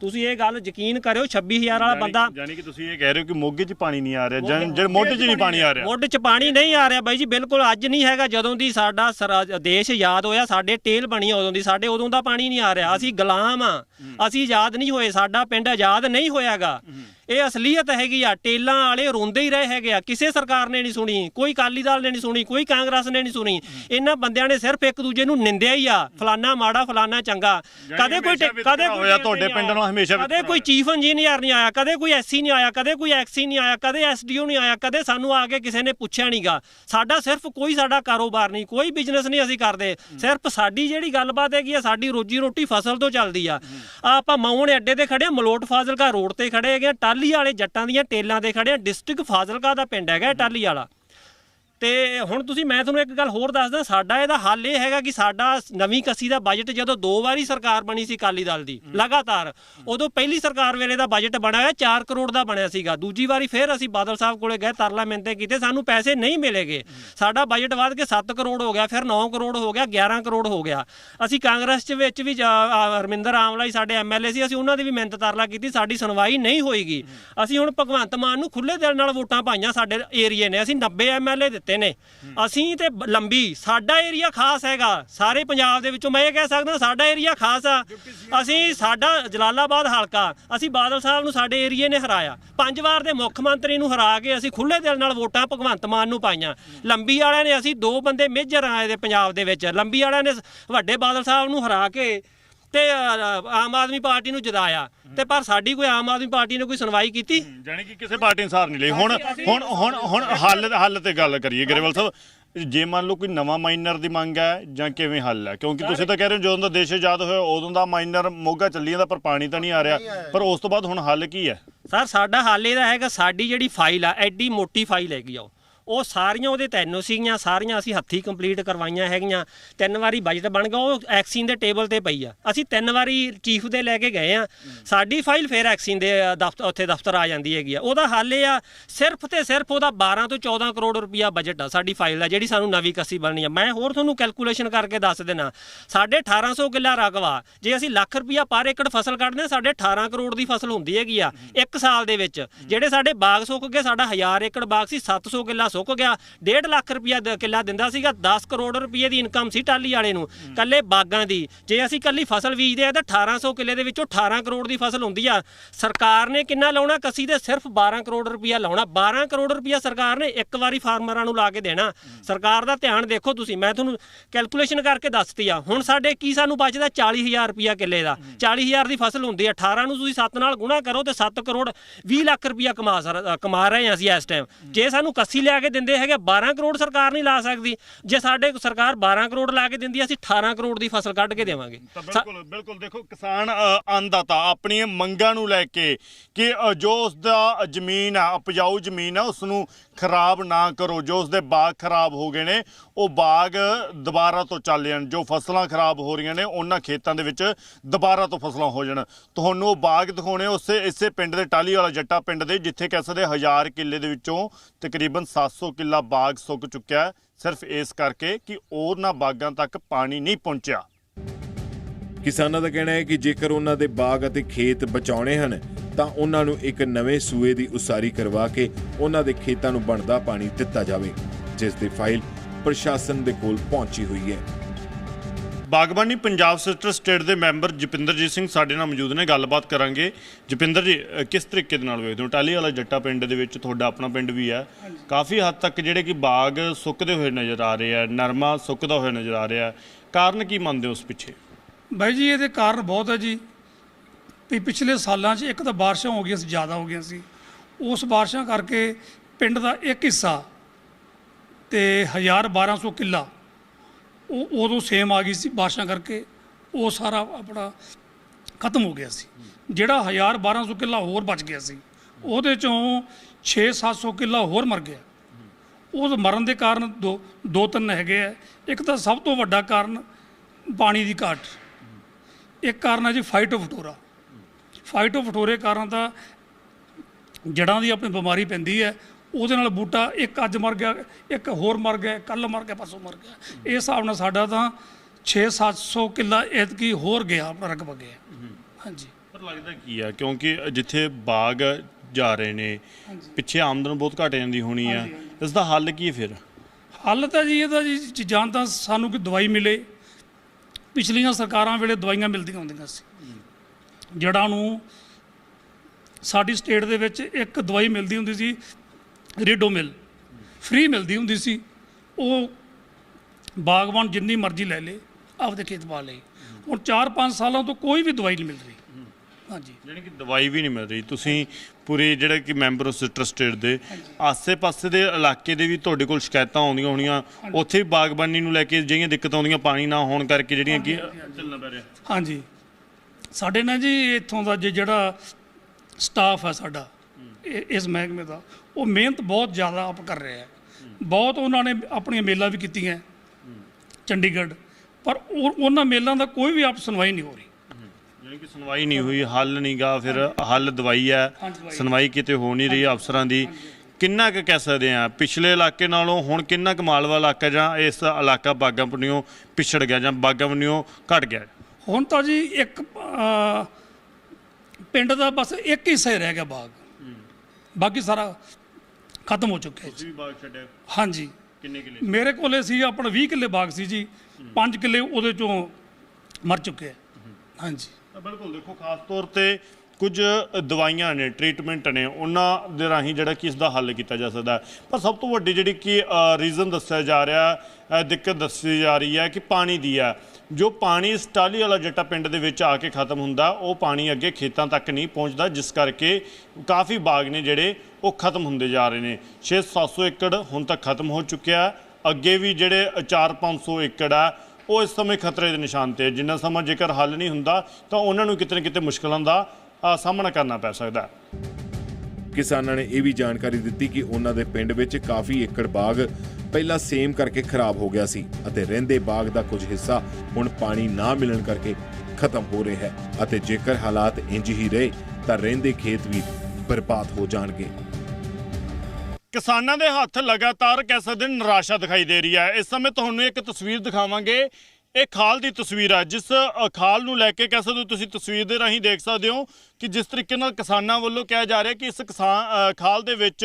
ਤੁਸੀਂ ਇਹ ਗੱਲ ਯਕੀਨ ਕਰਿਓ 26000 ਵਾਲਾ ਬੰਦਾ ਯਾਨੀ ਕਿ ਤੁਸੀਂ ਇਹ ਕਹਿ ਰਹੇ ਹੋ ਕਿ ਮੋਗੇ 'ਚ ਪਾਣੀ ਨਹੀਂ ਆ ਰਿਹਾ ਜਿਹੜਾ ਮੋਢੇ 'ਚ ਨਹੀਂ ਪਾਣੀ ਆ ਰਿਹਾ। ਮੁੱਢ 'ਚ ਪਾਣੀ ਨਹੀਂ ਆ ਰਿਹਾ ਬਾਈ ਜੀ ਬਿਲਕੁਲ ਅੱਜ ਨਹੀਂ ਹੈਗਾ ਜਦੋਂ ਦੀ ਸਾਡਾ ਦੇਸ਼ ਆਜ਼ਾਦ ਹੋਇਆ ਸਾਡੇ ਟੇਲ ਬਣੀ ਉਦੋਂ ਦੀ ਸਾਡੇ ਉਦੋਂ ਦਾ ਪਾਣੀ ਨਹੀਂ ਆ ਰਿਹਾ। ਅਸੀਂ ਗੁਲਾਮ ਆ। ਅਸੀਂ ਆਜ਼ਾਦ ਨਹੀਂ ਹੋਏ ਸਾਡਾ ਪਿੰਡ ਆਜ਼ਾਦ ਨਹੀਂ ਹੋਇਆਗਾ। ਇਹ ਅਸਲੀਅਤ ਹੈਗੀ ਆ ਟੇਲਾਂ ਵਾਲੇ ਰੋਂਦੇ ਹੀ ਰਹੇ ਹੈਗੇ ਆ। ਕਿਸੇ ਸਰਕਾਰ ਨੇ ਨਹੀਂ ਸੁਣੀ ਕੋਈ ਕਾਲੀ ਦਲ ਨੇ ਨਹੀਂ ਸੁਣੀ ਕੋਈ ਕਾਂਗਰਸ ਨੇ ਨਹੀਂ ਸੁਣੀ। ਇਹਨਾਂ ਬੰਦਿਆਂ ਨੇ ਸਿਰਫ ਇੱਕ ਦੂਜੇ ਨੂੰ ਨਿੰਦਿਆ ਹੀ ਆ ਫਲਾਨਾ ਮਾੜਾ ਫਲਾਨਾ ਚੰਗਾ। ਕਦੇ ਕੋਈ ਕਦੇ ਕੋਈ ਹੋਇਆ ਤੁਹਾਡੇ ਪਿੰਡ। ਨਾਲ ਹਮੇਸ਼ਾ ਕਦੇ ਕੋਈ ਚੀਫ ਇੰਜੀਨੀਅਰ ਨਹੀਂ ਆਇਆ ਕਦੇ ਕੋਈ ਐਸਸੀ ਨਹੀਂ ਆਇਆ ਕਦੇ ਕੋਈ ਐਕਸੀ ਨਹੀਂ ਆਇਆ ਕਦੇ ਐਸਡੀਓ ਨਹੀਂ ਆਇਆ ਕਦੇ ਸਾਨੂੰ ਆ ਕੇ ਕਿਸੇ ਨੇ ਪੁੱਛਿਆ ਨਹੀਂਗਾ ਸਾਡਾ ਸਿਰਫ ਕੋਈ ਸਾਡਾ ਕਾਰੋਬਾਰ ਨਹੀਂ ਕੋਈ ਬਿਜ਼ਨਸ ਨਹੀਂ ਅਸੀਂ ਕਰਦੇ। ਸਿਰਫ ਸਾਡੀ ਜਿਹੜੀ ਗੱਲਬਾਤ ਹੈਗੀ ਆ ਸਾਡੀ ਰੋਜੀ ਰੋਟੀ ਫਸਲ ਤੋਂ ਚੱਲਦੀ ਆ। ਆਪਾਂ ਮੌਣ ਅੱਡੇ ਤੇ ਖੜੇ ਮਲੋਟ ਫਾਜ਼ਿਲਕਾ ਰੋਡ ਤੇ ਖੜੇ ਹੈਗੇ ਆ ਟਾਲੀ ਵਾਲੇ ਜੱਟਾਂ ਦੀਆਂ ਟੇਲਾਂ ਤੇ ਖੜਿਆ ਡਿਸਟ੍ਰਿਕਟ ਫਾਜ਼ਿਲਕਾ ਦਾ ਪਿੰਡ ਹੈਗਾ ਇਹ ਟਾਲੀ ਵਾਲਾ। ਤੇ ਹੁਣ ਤੁਸੀਂ ਮੈਂ ਤੁਹਾਨੂੰ ਇੱਕ ਗੱਲ ਹੋਰ ਦੱਸਦਾ ਸਾਡਾ ਇਹਦਾ ਹੱਲ ਇਹ ਹੈਗਾ ਕਿ ਸਾਡਾ ਨਵੀਂ ਕੱਸੀ ਦਾ ਬਜਟ ਜਦੋਂ ਦੋ ਵਾਰੀ ਸਰਕਾਰ ਬਣੀ ਸੀ ਕਾਲੀ ਦਲ ਦੀ ਲਗਾਤਾਰ ਉਦੋਂ ਪਹਿਲੀ ਸਰਕਾਰ ਵੇਲੇ ਦਾ ਬਜਟ ਬਣਾਇਆ 4 ਕਰੋੜ ਦਾ ਬਣਿਆ ਸੀਗਾ। ਦੂਜੀ ਵਾਰੀ ਫਿਰ ਅਸੀਂ ਬਾਦਲ ਸਾਹਿਬ ਕੋਲੇ ਗਏ ਤਰਲਾ ਮਿੰਤੇ ਕੀਤੇ ਸਾਨੂੰ ਪੈਸੇ ਨਹੀਂ ਮਿਲੇਗੇ। ਸਾਡਾ ਬਜਟ ਵੱਧ ਕੇ 7 ਕਰੋੜ ਹੋ ਗਿਆ ਫਿਰ 9 ਕਰੋੜ ਹੋ ਗਿਆ 11 ਕਰੋੜ ਹੋ ਗਿਆ। ਅਸੀਂ ਕਾਂਗਰਸ ਚ ਵਿੱਚ ਵੀ ਜਾ- ਆ, ਰਮਿੰਦਰ ਆਮਲਾ ਹੀ ਸਾਡੇ ਐਮਐਲਏ ਸੀ ਅਸੀਂ ਉਹਨਾਂ ਦੀ ਵੀ ਮਿਹਨਤ ਤਰਲਾ ਕੀਤੀ ਸਾਡੀ ਸੁਣਵਾਈ ਨਹੀਂ ਹੋਏਗੀ ਅਸੀਂ ਹੁਣ ਭਗਵੰਤ ਮਾਨ ਨੂੰ ਖੁੱਲੇ ਦਿਲ ਨਾਲ ਵੋਟਾਂ ਪਾਈਆਂ ਸਾਡੇ ਏਰੀਏ ਨੇ ਅਸੀਂ 90 ਐਮਐਲਏ ਦਿੱਤੇ ਨੇ। ਅਸੀਂ ਤੇ ਲੰਬੀ, ਸਾਡਾ ਏਰੀਆ ਖਾਸ ਹੈਗਾ। ਸਾਰੇ ਪੰਜਾਬ ਦੇ ਵਿੱਚੋਂ ਮੈਂ ਇਹ ਕਹਿ ਸਕਦਾ, ਸਾਡਾ ਏਰੀਆ ਖਾਸ ਆ। ਅਸੀਂ ਸਾਡਾ ਜਲਾਲਾਬਾਦ ਹਲਕਾ, ਅਸੀਂ ਬਾਦਲ ਸਾਹਿਬ ਨੂੰ ਸਾਡੇ ਏਰੀਏ ਨੇ ਹਰਾਇਆ। ਪੰਜ ਵਾਰ ਦੇ ਮੁੱਖ ਮੰਤਰੀ ਨੂੰ ਹਰਾ ਕੇ ਅਸੀਂ ਖੁੱਲੇ ਦਿਲ ਨਾਲ ਵੋਟਾਂ ਭਗਵੰਤ ਮਾਨ ਨੂੰ ਪਾਈਆਂ। ਲੰਬੀ ਵਾਲਿਆਂ ਨੇ ਅਸੀਂ ਦੋ ਬੰਦੇ ਮੇਜਰ ਆਏ ਦੇ ਪੰਜਾਬ ਦੇ ਵਿੱਚ। ਲੰਬੀ ਵਾਲਿਆਂ ਨੇ ਵੱਡੇ ਬਾਦਲ ਸਾਹਿਬ ਨੂੰ ਹਰਾ ਕੇ ਤੇ ਆਮ ਆਦਮੀ ਪਾਰਟੀ ਨੂੰ ਜਿਤਾਇਆ। ਤੇ ਪਰ ਸਾਡੀ ਕੋਈ ਆਮ ਆਦਮੀ ਪਾਰਟੀ ਨੇ ਕੋਈ ਸੁਣਵਾਈ ਕੀਤੀ? ਯਾਨੀ ਕਿ ਕਿਸੇ ਪਾਰਟੀ ਨੇ ਸਾਰ ਨਹੀਂ ਲਈ। ਹੁਣ ਹੁਣ ਹੁਣ ਹੁਣ ਹੱਲ ਹੱਲ ਤੇ ਗੱਲ ਕਰੀਏ ਗਰੇਵਾਲ ਸਾਹਿਬ। ਜੇ ਮੰਨ ਲਓ ਕੋਈ ਨਵਾਂ ਮਾਈਨਰ ਦੀ ਮੰਗ ਹੈ ਜਾਂ ਕਿਵੇਂ ਹੱਲ ਹੈ? ਕਿਉਂਕਿ ਤੁਸੀਂ ਤਾਂ ਕਹਿ ਰਹੇ ਹੋ ਜਦੋਂ ਦਾ ਦੇਸ਼ ਆਜ਼ਾਦ ਹੋਇਆ ਉਦੋਂ ਦਾ ਮਾਈਨਰ ਮੋਗਾ ਚੱਲੀ ਜਾਂਦਾ ਪਰ ਪਾਣੀ ਤਾਂ ਨਹੀਂ ਆ ਰਿਹਾ। ਪਰ ਉਸ ਤੋਂ ਬਾਅਦ ਹੁਣ ਹੱਲ ਕੀ ਹੈ? ਸਰ ਸਾਡਾ ਹੱਲ ਇਹਦਾ ਹੈਗਾ ਸਾਡੀ ਜਿਹੜੀ ਫਾਈਲ ਆ ਐਡੀ ਮੋਟੀ ਫਾਈਲ ਹੈਗੀ ਆ ਉਹ ਸਾਰੀਆਂ ਉਹਦੇ ਤਿੰਨ ਸੀਗੀਆਂ ਸਾਰੀਆਂ ਅਸੀਂ ਹੱਥੀ ਕੰਪਲੀਟ ਕਰਵਾਈਆਂ ਹੈਗੀਆਂ। ਤਿੰਨ ਵਾਰੀ ਬਜਟ ਬਣ ਗਿਆ ਉਹ ਐਕਸੀਨ ਦੇ ਟੇਬਲ ਤੇ ਪਈ ਆ। ਅਸੀਂ ਤਿੰਨ ਵਾਰੀ ਚੀਫ ਦੇ ਲੈ ਕੇ ਗਏ ਆ। ਸਾਡੀ ਫਾਈਲ ਫੇਰ ਐਕਸੀਨ ਦੇ ਦਫ਼ਤਰ ਉੱਥੇ ਦਫ਼ਤਰ ਆ ਜਾਂਦੀ ਹੈਗੀ ਆ। ਉਹਦਾ ਹੱਲ ਇਹ ਆ ਸਿਰਫ ਤੇ ਸਿਰਫ ਉਹਦਾ 12 ਤੋਂ 14 ਕਰੋੜ ਰੁਪਇਆ ਬਜਟ ਆ ਸਾਡੀ ਫਾਈਲ ਦਾ ਜਿਹੜੀ ਸਾਨੂੰ ਨਵੀਂ ਕੱਸੀ ਬਣਨੀ ਆ। ਮੈਂ ਹੋਰ ਤੁਹਾਨੂੰ ਕੈਲਕੂਲੇਸ਼ਨ ਕਰਕੇ ਦੱਸ ਦੇਣਾ ਸਾਡੇ 1800 ਕਿੱਲਾ ਰਕਬਾ ਜੇ ਅਸੀਂ ਲੱਖ ਰੁਪਇਆ ਪਰ ਏਕੜ ਫਸਲ ਕੱਢਦੇ ਹਾਂ, ਸਾਡੇ 18 ਕਰੋੜ ਦੀ ਫਸਲ ਹੁੰਦੀ ਹੈਗੀ ਆ ਇੱਕ ਸਾਲ ਦੇ ਵਿੱਚ। ਜਿਹੜੇ ਸਾਡੇ ਬਾਗ ਸੁੱਕ ਗਏ ਸਾਡਾ 1000 ਏਕੜ ਬਾਗ ਸੀ 700 ਕਿੱਲਾ ਸੁੱਕ ਗਿਆ 1.5 ਲੱਖ ਰੁਪਇਆ ਦ- ਕਿੱਲਾ ਦਿੰਦਾ ਸੀਗਾ 10 ਕਰੋੜ ਰੁਪਏ ਦੀ ਇਨਕਮ ਸੀ ਟਾਲੀ ਵਾਲੇ ਨੂੰ ਕੱਲੇ ਬਾਗਾਂ ਦੀ। ਜੇ ਅਸੀਂ ਕੱਲੀ ਫਸਲ ਬੀਜਦੇ ਆ ਤਾਂ 1800 ਕਿੱਲੇ ਦੇ ਵਿੱਚੋਂ 18 ਕਰੋੜ ਦੀ ਫਸਲ ਹੁੰਦੀ ਆ। ਸਰਕਾਰ ਨੇ ਕਿੰਨਾ ਲਾਉਣਾ? ਕੱਸੀ ਦੇ ਸਿਰਫ 12 ਕਰੋੜ ਰੁਪਇਆ ਲਾਉਣਾ। 12 ਕਰੋੜ ਰੁਪਇਆ ਸਰਕਾਰ ਨੇ ਇੱਕ ਵਾਰੀ ਫਾਰਮਰਾਂ ਨੂੰ ਲਾ ਕੇ ਦੇਣਾ। ਸਰਕਾਰ ਦਾ ਧਿਆਨ ਦੇਖੋ ਤੁਸੀਂ ਮੈਂ ਤੁਹਾਨੂੰ ਕੈਲਕੂਲੇਸ਼ਨ ਕਰਕੇ ਦੱਸਤੀ ਆ। ਹੁਣ ਸਾਡੇ ਕੀ ਸਾਨੂੰ ਬਚਦਾ? 40000 ਰੁਪਇਆ ਕਿੱਲੇ ਦਾ। 40000 ਦੀ ਫਸਲ ਹੁੰਦੀ ਆ। 18 ਨੂੰ ਤੁਸੀਂ 7 ਨਾਲ ਗੁਣਾ ਕਰੋ ਤੇ 7 ਕਰੋੜ 20 ਲੱਖ ਰੁਪਇਆ ਕਮਾ ਸਰ- ਅ, ਕਮਾ ਰਹੇ ਹਾਂ ਅਸੀਂ ਇਸ ਟਾਈਮ ਜੇ ਸਾਨੂੰ ਕੱਸੀ ਲਿਆ ਕੇ ਦਿੰਦੇ ਹੈਗੇ 12 ਕਰੋੜ ਸਰਕਾਰ ਨਹੀਂ ਲਾ ਸਕਦੀ। ਜੇ ਸਾਡੇ ਸਰਕਾਰ 12 ਕਰੋੜ ਲਾ ਕੇ ਦਿੰਦੀ ਅਸੀਂ 18 ਕਰੋੜ ਦੀ ਫਸਲ ਕੱਢ ਕੇ ਦੇਵਾਂਗੇ। ਬਿਲਕੁਲ ਬਿਲਕੁਲ ਦੇਖੋ ਕਿਸਾਨ ਅ, ਅੰਨਦਾਤਾ ਆਪਣੀਆਂ ਮੰਗਾਂ ਨੂੰ ਲੈ ਕੇ ਕਿ ਜੋ ਉਸ ਦਾ ਜ਼ਮੀਨ ਆ ਉਪਜਾਊ ਜ਼ਮੀਨ ਆ ਉਸ ਨੂੰ ਖਰਾਬ ਨਾ ਕਰੋ, ਜੋ ਉਸਦੇ ਬਾਗ ਖਰਾਬ ਹੋ ਗਏ ਨੇ, ਉਹ ਬਾਗ ਦੁਬਾਰਾ ਤੋਂ ਚੱਲ ਜਾਣ, ਜੋ ਫਸਲਾਂ ਖਰਾਬ ਹੋ ਰਹੀਆਂ ਨੇ, ਉਹਨਾਂ ਖੇਤਾਂ ਦੇ ਵਿੱਚ ਦੁਬਾਰਾ ਤੋਂ ਫਸਲਾਂ ਹੋ ਜਾਣ। ਤੁਹਾਨੂੰ ਉਹ ਬਾਗ ਦਿਖਾਉਣੇ ਉਸੇ, ਇਸੇ ਪਿੰਡ ਦੇ ਟਾਲੀ ਵਾਲਾ ਜੱਟਾ ਪਿੰਡ ਦੇ, ਜਿੱਥੇ ਕਹਿ ਸਕਦੇ ਹਜ਼ਾਰ ਕਿੱਲੇ ਦੇ ਵਿੱਚੋਂ ਤਕਰੀਬਨ 700 ਕਿੱਲਾ ਬਾਗ ਸੁੱਕ ਚੁੱਕਿਆ ਸਿਰਫ ਇਸ ਕਰਕੇ ਕਿ ਉਹਨਾਂ ਬਾਗਾਂ ਤੱਕ ਪਾਣੀ ਨਹੀਂ ਪਹੁੰਚਿਆ। ਕਿਸਾਨਾਂ ਦਾ ਕਹਿਣਾ ਹੈ ਕਿ ਜੇਕਰ ਉਹਨਾਂ ਦੇ ਬਾਗ ਅਤੇ ਖੇਤ ਬਚਾਉਣੇ ਹਨ ਤਾਂ ਉਹਨਾਂ ਨੂੰ ਇੱਕ ਨਵੇਂ ਸੂਏ ਦੀ ਉਸਾਰੀ ਕਰਵਾ ਕੇ ਉਹਨਾਂ ਦੇ ਖੇਤਾਂ ਨੂੰ ਬਣਦਾ ਪਾਣੀ ਦਿੱਤਾ ਜਾਵੇ ਜਿਸ ਦੀ ਫਾਈਲ ਪ੍ਰਸ਼ਾਸਨ ਦੇ ਕੋਲ ਪਹੁੰਚੀ ਹੋਈ ਹੈ। ਬਾਗਬਾਨੀ ਪੰਜਾਬ ਸੈਕਟਰ ਸਟੇਟ ਦੇ ਮੈਂਬਰ ਜਪਿੰਦਰਜੀਤ ਸਿੰਘ ਸਾਡੇ ਨਾਲ ਮੌਜੂਦ ਨੇ ਗੱਲਬਾਤ ਕਰਾਂਗੇ। ਜਪਿੰਦਰ ਜੀ ਅ, ਕਿਸ ਤਰੀਕੇ ਦੇ ਨਾਲ ਵੇਖਦੇ ਹੋ ਟਾਲੀ ਵਾਲਾ ਜੱਟਾ ਪਿੰਡ ਦੇ ਵਿੱਚ ਤੁਹਾਡਾ ਆਪਣਾ ਪਿੰਡ ਵੀ ਹੈ। ਕਾਫੀ ਹੱਦ ਤੱਕ ਜਿਹੜੇ ਕਿ ਬਾਗ ਸੁੱਕਦੇ ਹੋਏ ਨਜ਼ਰ ਆ ਰਹੇ ਆ ਨਰਮਾ ਸੁੱਕਦਾ ਹੋਇਆ ਨਜ਼ਰ ਆ ਰਿਹਾ। ਕਾਰਨ ਕੀ ਮੰਨਦੇ ਹੋ ਉਸ ਪਿੱਛੇ? ਬਾਈ ਜੀ ਇਹਦੇ ਕਾਰਨ ਬਹੁਤ ਹੈ ਜੀ। ਵੀ ਪਿਛਲੇ ਸਾਲਾਂ 'ਚ ਇੱਕ ਤਾਂ ਬਾਰਿਸ਼ਾਂ ਹੋ ਗਈਆਂ ਸੀ, ਜ਼ਿਆਦਾ ਹੋ ਗਈਆਂ ਸੀ। ਉਸ ਬਾਰਿਸ਼ਾਂ ਕਰਕੇ ਪਿੰਡ ਦਾ ਇੱਕ ਹਿੱਸਾ ਤੇ 1000 1200 ਕਿੱਲਾ ਉਹ ਉਦੋਂ ਸੇਮ ਆ ਗਈ ਸੀ ਬਾਰਿਸ਼ਾਂ ਕਰਕੇ, ਉਹ ਸਾਰਾ ਆਪਣਾ ਖਤਮ ਹੋ ਗਿਆ ਸੀ। ਜਿਹੜਾ 1000 1200 ਕਿੱਲਾ ਹੋਰ ਬਚ ਗਿਆ ਸੀ, ਉਹਦੇ ਚੋਂ 6 700 ਕਿੱਲਾ ਹੋਰ ਮਰ ਗਿਆ। ਉਹ ਮਰਨ ਦੇ ਕਾਰਨ ਦੋ ਦੋ ਤਿੰਨ ਹੈਗੇ ਆ। ਇੱਕ ਤਾਂ ਸਭ ਤੋਂ ਵੱਡਾ ਕਾਰਨ ਪਾਣੀ ਦੀ ਘਾਟ। ਇੱਕ ਕਾਰਨ ਹੈ ਜੀ ਫਾਈਟੋ ਫਟੋਰਾ ਫਾਈਟੋ ਫਟੋਰੇ ਕਾਰਨ ਤਾਂ ਜੜਾਂ ਦੀ ਆਪਣੀ ਬਿਮਾਰੀ ਪੈਂਦੀ ਹੈ ਉਹਦੇ ਨਾਲ ਬੂਟਾ ਇੱਕ ਅੱਜ ਮਰ ਗਿਆ ਇੱਕ ਹੋਰ ਮਰ ਗਿਆ ਕੱਲ ਮਰ ਗਿਆ ਪਰਸੋਂ ਮਰ ਗਿਆ। ਇਹ ਹਿਸਾਬ ਨਾਲ ਸਾਡਾ ਤਾਂ 6-700 ਕਿੱਲਾ ਐਤਕੀ ਹੋਰ ਗਿਆ ਆਪਣਾ ਰਕਬਾ ਗਿਆ ਹਾਂਜੀ। ਪਰ ਲੱਗਦਾ ਕੀ ਆ ਕਿਉਂਕਿ ਜਿੱਥੇ ਬਾਗ ਜਾ ਰਹੇ ਨੇ ਪਿੱਛੇ ਆਮਦਨ ਬਹੁਤ ਘਟ ਜਾਂਦੀ ਹੋਣੀ ਆ। ਇਸ ਦਾ ਹੱਲ ਕੀ ਫਿਰ? ਹੱਲ ਤਾਂ ਜੀ ਇਹਦਾ ਜੀ ਜ- ਜਾਂ ਤਾਂ ਸਾਨੂੰ ਕੋਈ ਦਵਾਈ ਮਿਲੇ। ਪਿਛਲੀਆਂ ਸਰਕਾਰਾਂ ਵੇਲੇ ਦਵਾਈਆਂ ਮਿਲਦੀਆਂ ਹੁੰਦੀਆਂ ਸੀ। ਜੜਾਂ ਨੂੰ ਸਾਡੀ ਸਟੇਟ ਦੇ ਵਿੱਚ ਇੱਕ ਦਵਾਈ ਮਿਲਦੀ ਹੁੰਦੀ ਸੀ ਰੀਡੋਮਿਲ ਫ੍ਰੀ ਮਿਲਦੀ ਹੁੰਦੀ ਸੀ। ਉਹ ਬਾਗਬਾਨ ਜਿੰਨੀ ਮਰਜ਼ੀ ਲੈ ਲੇ ਆਪਦੇ ਖੇਤ ਪਾ ਲਈ ਹੁਣ 4-5 ਸਾਲਾਂ ਤੋਂ ਕੋਈ ਵੀ ਦਵਾਈ ਨਹੀਂ ਮਿਲ ਰਹੀ। ਹਾਂਜੀ। ਯਾਨੀ ਕਿ ਦਵਾਈ ਵੀ ਨਹੀਂ ਮਿਲ ਰਹੀ। ਤੁਸੀਂ ਪੂਰੇ ਜਿਹੜੇ ਕਿ ਮੈਂਬਰ ਹੋ ਸਿਟਰਸ ਸਟੇਟ ਦੇ ਆਸੇ-ਪਾਸੇ ਦੇ ਇਲਾਕੇ ਦੇ ਵੀ ਤੁਹਾਡੇ ਕੋਲ ਸ਼ਿਕਾਇਤਾਂ ਆਉਂਦੀਆਂ ਹੋਣੀਆਂ। ਉੱਥੇ ਵੀ ਬਾਗਬਾਨੀ ਨੂੰ ਲੈ ਕੇ ਜਿਹੜੀਆਂ ਦਿੱਕਤਾਂ ਆਉਂਦੀਆਂ ਪਾਣੀ ਨਾ ਹੋਣ ਕਰਕੇ ਜਿਹੜੀਆਂ ਕਿ ਚੱਲਣਾ ਪੈ ਰਿਹਾ। ਹਾਂਜੀ। ਸਾਡੇ ਨਾਲ ਜੀ ਇੱਥੋਂ ਦਾ ਜਿਹੜਾ ਸਟਾਫ ਹੈ ਸਾਡਾ ਇਸ ਮਹਿਕਮੇ ਦਾ ਉਹ ਮਿਹਨਤ ਬਹੁਤ ਜ਼ਿਆਦਾ ਆਪ ਕਰ ਰਿਹਾ ਹੈ। ਬਹੁਤ ਉਹਨਾਂ ਨੇ ਆਪਣੀਆਂ ਮੇਲਾਂ ਵੀ ਕੀਤੀਆਂ। ਚੰਡੀਗੜ੍ਹ ਪਰ ਉਹ- ਉਹਨਾਂ ਮੇਲਾਂ ਦਾ ਕੋਈ ਵੀ ਆਪ ਸੁਣਵਾਈ ਨਹੀਂ ਹੋ ਰਹੀ। ਯਾਨੀ ਕਿ ਸੁਣਵਾਈ ਨਹੀਂ ਹੋਈ ਹੱਲ ਨਹੀਂਗਾ ਫਿਰ ਹੱਲ ਦਵਾਈ ਹੈ। ਸੁਣਵਾਈ ਕਿਤੇ ਹੋ ਨਹੀਂ ਰਹੀ ਅਫਸਰਾਂ ਦੀ। ਕਿੰਨਾ ਕੁ ਕਹਿ ਸਕਦੇ ਆ ਪਿਛਲੇ ਇਲਾਕੇ ਨਾਲੋਂ ਹੁਣ ਕਿੰਨਾ ਕੁ ਮਾਲਵਾ ਇਲਾਕਾ ਜਾਂ ਇਸ ਇਲਾਕਾ ਬਾਗਾਂ ਪੁੰਨਿਓ ਪਿਛੜ ਗਿਆ ਜਾਂ ਬਾਗਾਂ ਪੁੰਨਿਓ ਘਟ ਗਿਆ? ਹੁਣ ਤਾਂ ਜੀ ਇੱਕ ਪਿੰਡ ਦਾ ਬਸ ਇੱਕ ਹਿੱਸਾ ਹੀ ਰਹਿ ਗਿਆ ਬਾਗ। ਬਾਕੀ ਸਾਰਾ ਖਤਮ ਹੋ ਚੁੱਕਿਆ ਜੀ। ਵੀ ਬਾਗ ਛੱਡਿਆ? ਹਾਂਜੀ। ਕਿੰਨੇ ਕਿਲੇ ਮੇਰੇ ਕੋਲੇ ਸੀ ਆਪਣਾ 20 ਕਿੱਲੇ ਬਾਗ ਸੀ ਜੀ। 5 ਕਿੱਲੇ ਉਹਦੇ ਚੋਂ ਮਰ ਚੁੱਕੇ ਆ। ਹਾਂਜੀ। ਬਿਲਕੁਲ ਦੇਖੋ ਖਾਸ ਤੌਰ ਤੇ ਕੁਝ ਦਵਾਈਆਂ ਨੇ ਟ੍ਰੀਟਮੈਂਟ ਨੇ ਉਹਨਾਂ ਦੇ ਰਾਹੀਂ ਜਿਹੜਾ ਕਿ ਇਸ ਦਾ ਹੱਲ ਕੀਤਾ ਜਾ ਸਕਦਾ। ਪਰ ਸਭ ਤੋਂ ਵੱਡੀ ਜਿਹੜੀ ਕਿ ਰੀਜ਼ਨ ਦੱਸਿਆ ਜਾ ਰਿਹਾ ਦਿੱਕਤ ਦੱਸੀ ਜਾ ਰਹੀ ਹੈ ਕਿ ਪਾਣੀ ਦੀ ਹੈ। ਜੋ ਪਾਣੀ ਸਟਾਲੀ ਵਾਲਾ ਜੱਟਾ ਪਿੰਡ ਦੇ ਵਿੱਚ ਆ ਕੇ ਖਤਮ ਹੁੰਦਾ, ਉਹ ਪਾਣੀ ਅੱਗੇ ਖੇਤਾਂ ਤੱਕ ਨਹੀਂ ਪਹੁੰਚਦਾ, ਜਿਸ ਕਰਕੇ ਕਾਫੀ ਬਾਗ ਨੇ ਜਿਹੜੇ, ਉਹ ਖਤਮ ਹੁੰਦੇ ਜਾ ਰਹੇ ਨੇ। 6-700 ਏਕੜ ਹੁਣ ਤੱਕ ਖਤਮ ਹੋ ਚੁੱਕਿਆ ਅੱਗੇ ਵੀ ਜਿਹੜੇ 4-500 ਏਕੜ ਆ, ਉਹ ਇਸ ਸਮੇਂ ਖਤਰੇ ਦੇ ਨਿਸ਼ਾਨ ਤੇ ਜਿੰਨਾ ਸਮਾਂ ਜੇਕਰ ਹੱਲ ਨਹੀਂ ਹੁੰਦਾ, ਤਾਂ ਉਹਨਾਂ ਨੂੰ ਕਿਤੇ ਨਾ ਕਿਤੇ ਮੁਸ਼ਕਲਾਂ ਦਾ ਸਾਹਮਣਾ ਕਰਨਾ ਪੈ ਸਕਦਾ ਹੈ। ਕਿਸਾਨਾਂ ਨੇ ਇਹ ਵੀ ਜਾਣਕਾਰੀ ਦਿੱਤੀ ਕਿ ਉਹਨਾਂ ਦੇ ਪਿੰਡ ਵਿੱਚ ਕਾਫੀ ਏਕੜ ਬਾਗ ਪਹਿਲਾਂ ਸੇਮ ਕਰਕੇ ਖਰਾਬ ਹੋ ਗਿਆ ਸੀ ਅਤੇ ਰਹਿੰਦੇ ਬਾਗ ਦਾ ਕੁਝ ਹਿੱਸਾ ਹੁਣ ਪਾਣੀ ਨਾ ਮਿਲਣ ਕਰਕੇ ਖਤਮ ਹੋ ਰਿਹਾ ਹੈ ਅਤੇ ਜੇਕਰ ਹਾਲਾਤ ਇੰਜ ਹੀ ਰਹੇ, ਤਾਂ ਰਹਿੰਦੇ ਖੇਤ ਵੀ ਬਰਬਾਦ ਹੋ ਜਾਣਗੇ। ਕਿਸਾਨਾਂ ਦੇ ਹੱਥ ਲਗਾਤਾਰ ਕਹਿ ਸਕਦੇ ਨਿਰਾਸ਼ਾ ਦਿਖਾਈ ਦੇ ਰਹੀ ਹੈ। ਇਸ ਸਮੇਂ ਤੁਹਾਨੂੰ ਇੱਕ ਤਸਵੀਰ ਦਿਖਾਵਾਂਗੇ। ਇਹ ਖਾਲ ਦੀ ਤਸਵੀਰ ਹੈ ਜਿਸ ਖਾਲ ਨੂੰ ਲੈ ਕੇ ਕਹਿ ਸਕਦੇ ਹੋ ਤੁਸੀਂ ਤਸਵੀਰ ਦੇ ਰਾਹੀਂ ਦੇਖ ਸਕਦੇ ਹੋ ਕਿ ਜਿਸ ਤਰੀਕੇ ਨਾਲ ਕਿਸਾਨਾਂ ਵੱਲੋਂ ਕਿਹਾ ਜਾ ਰਿਹਾ ਕਿ ਇਸ ਕਿਸਾਨ ਖਾਲ ਦੇ ਵਿੱਚ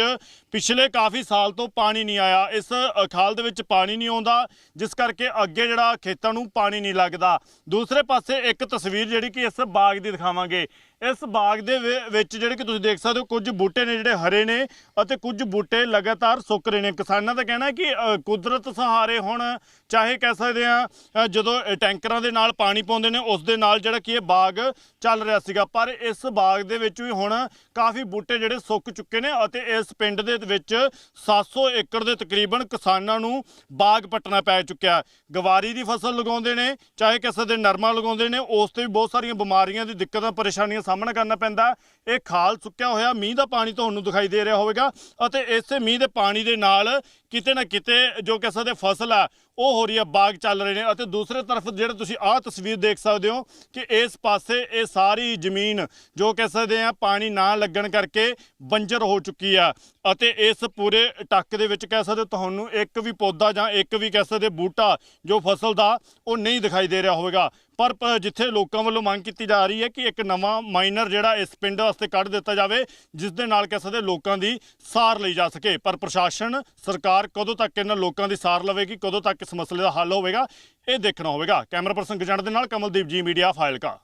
ਪਿਛਲੇ ਕਾਫੀ ਸਾਲ ਤੋਂ ਪਾਣੀ ਨਹੀਂ ਆਇਆ। ਇਸ ਖਾਲ ਦੇ ਵਿੱਚ ਪਾਣੀ ਨਹੀਂ ਆਉਂਦਾ, ਜਿਸ ਕਰਕੇ ਅੱਗੇ ਜਿਹੜਾ ਖੇਤਾਂ ਨੂੰ ਪਾਣੀ ਨਹੀਂ ਲੱਗਦਾ। ਦੂਸਰੇ ਪਾਸੇ ਇੱਕ ਤਸਵੀਰ ਜਿਹੜੀ ਕਿ ਇਸ ਬਾਗ ਦੀ ਦਿਖਾਵਾਂਗੇ। ਇਸ ਬਾਗ ਦੇ ਵਿ- ਵਿੱਚ ਜਿਹੜੇ ਕਿ ਤੁਸੀਂ ਦੇਖ ਸਕਦੇ ਹੋ, ਕੁਝ ਬੂਟੇ ਨੇ ਜਿਹੜੇ ਹਰੇ ਨੇ ਅਤੇ ਕੁਝ ਬੂਟੇ ਲਗਾਤਾਰ ਸੁੱਕ ਰਹੇ ਨੇ। ਕਿਸਾਨਾਂ ਦਾ ਕਹਿਣਾ ਹੈ ਕਿ ਕੁਦਰਤ ਸਹਾਰੇ ਹੁਣ ਚਾਹੇ ਕਹਿ ਸਕਦੇ ਆ ਜਦੋਂ ਟੈਂਕਰਾਂ ਦੇ ਨਾਲ ਪਾਣੀ ਪਾਉਂਦੇ ਨੇ, ਉਸ ਦੇ ਨਾਲ ਜਿਹੜਾ ਕਿ ਇਹ ਬਾਗ ਚੱਲ ਰਿਹਾ ਸੀਗਾ। ਪਰ ਇਸ ਬਾਗ ਦੇ ਵਿੱਚ ਵੀ ਹੁਣ ਕਾਫੀ ਬੂਟੇ ਜਿਹੜੇ ਸੁੱਕ ਚੁੱਕੇ ਨੇ ਅਤੇ ਇਸ ਪਿੰਡ ਦੇ ਵਿੱਚ 700 ਏਕੜ ਦੇ ਤਕਰੀਬਨ ਕਿਸਾਨਾਂ ਨੂੰ ਬਾਗ ਪੱਟਣਾ ਪੈ ਚੁੱਕਿਆ ਗਵਾਰੀ ਦੀ ਫਸਲ ਲਗਾਉਂਦੇ ਨੇ, ਚਾਹੇ ਕਿਸੇ ਦੇ ਨਰਮਾ ਲਗਾਉਂਦੇ ਨੇ, ਉਸ ਤੇ ਵੀ ਬਹੁਤ ਸਾਰੀਆਂ ਬਿਮਾਰੀਆਂ ਦੀ ਦਿੱਕਤਾਂ, ਪਰੇਸ਼ਾਨੀਆਂ ਸਾਹਮਣਾ ਕਰਨਾ ਪੈਂਦਾ ਇਹ ਖਾਲ ਸੁੱਕਿਆ ਹੋਇਆ, ਮੀਂਹ ਦਾ ਪਾਣੀ ਤੁਹਾਨੂੰ ਦਿਖਾਈ ਦੇ ਰਿਹਾ ਹੋਵੇਗਾ ਅਤੇ ਇਸੇ ਮੀਂਹ ਦੇ ਪਾਣੀ ਦੇ ਨਾਲ ਕਿਤੇ ਨਾ ਕਿਤੇ ਜੋ ਕਿਸੇ ਦੇ ਫਸਲ ਆ ਉਹ ਹੋ ਰਹੀ ਹੈ, ਬਾਗ ਚੱਲ ਰਹੇ ਨੇ ਅਤੇ ਦੂਸਰੇ ਤਰਫ ਜਿਹੜਾ ਤੁਸੀਂ ਆਹ ਤਸਵੀਰ ਦੇਖ ਸਕਦੇ ਹੋ ਕਿ ਇਸ ਪਾਸੇ ਇਹ ਸਾਰੀ ਜ਼ਮੀਨ ਜੋ ਕਹਿ ਸਕਦੇ ਆ ਪਾਣੀ ਨਾ ਲੱਗਣ ਕਰਕੇ ਬੰਜਰ ਹੋ ਚੁੱਕੀ ਆ ਅਤੇ ਇਸ ਪੂਰੇ ਟੱਕ ਦੇ ਵਿੱਚ ਕਹਿ ਸਕਦੇ ਤੁਹਾਨੂੰ ਇੱਕ ਵੀ ਪੌਦਾ ਜਾਂ ਇੱਕ ਵੀ ਕਹਿ ਸਕਦੇ ਬੂਟਾ ਜੋ ਫਸਲ ਦਾ ਉਹ ਨਹੀਂ ਦਿਖਾਈ ਦੇ ਰਿਹਾ ਹੋਵੇਗਾ। ਪਰ ਪ- ਜਿੱਥੇ ਲੋਕਾਂ ਵੱਲੋਂ ਮੰਗ ਕੀਤੀ ਜਾ ਰਹੀ ਹੈ ਕਿ ਇੱਕ ਨਵਾਂ ਮਾਈਨਰ ਜਿਹੜਾ ਇਸ ਪਿੰਡ ਵਾਸਤੇ ਕੱਢ ਦਿੱਤਾ ਜਾਵੇ, ਜਿਸ ਦੇ ਨਾਲ ਕਹਿ ਸਕਦੇ ਲੋਕਾਂ ਦੀ ਸਾਰ ਲਈ ਜਾ ਸਕੇ। ਪਰ ਪ੍ਰਸ਼ਾਸਨ, ਸਰਕਾਰ ਕਦੋਂ ਤੱਕ ਇਹਨਾਂ ਲੋਕਾਂ ਦੀ ਸਾਰ ਲਵੇਗੀ, ਕਦੋਂ ਤੱਕ ਇਸ ਮਸਲੇ ਦਾ ਹੱਲ ਹੋਵੇਗਾ, ਇਹ ਦੇਖਣਾ ਹੋਵੇਗਾ। ਕੈਮਰਾ ਪਰਸਨ ਗਜੰਡ ਦੇ ਨਾਲ ਕਮਲਦੀਪ ਜੀ, ਮੀਡੀਆ ਫਾਇਲਕਾ।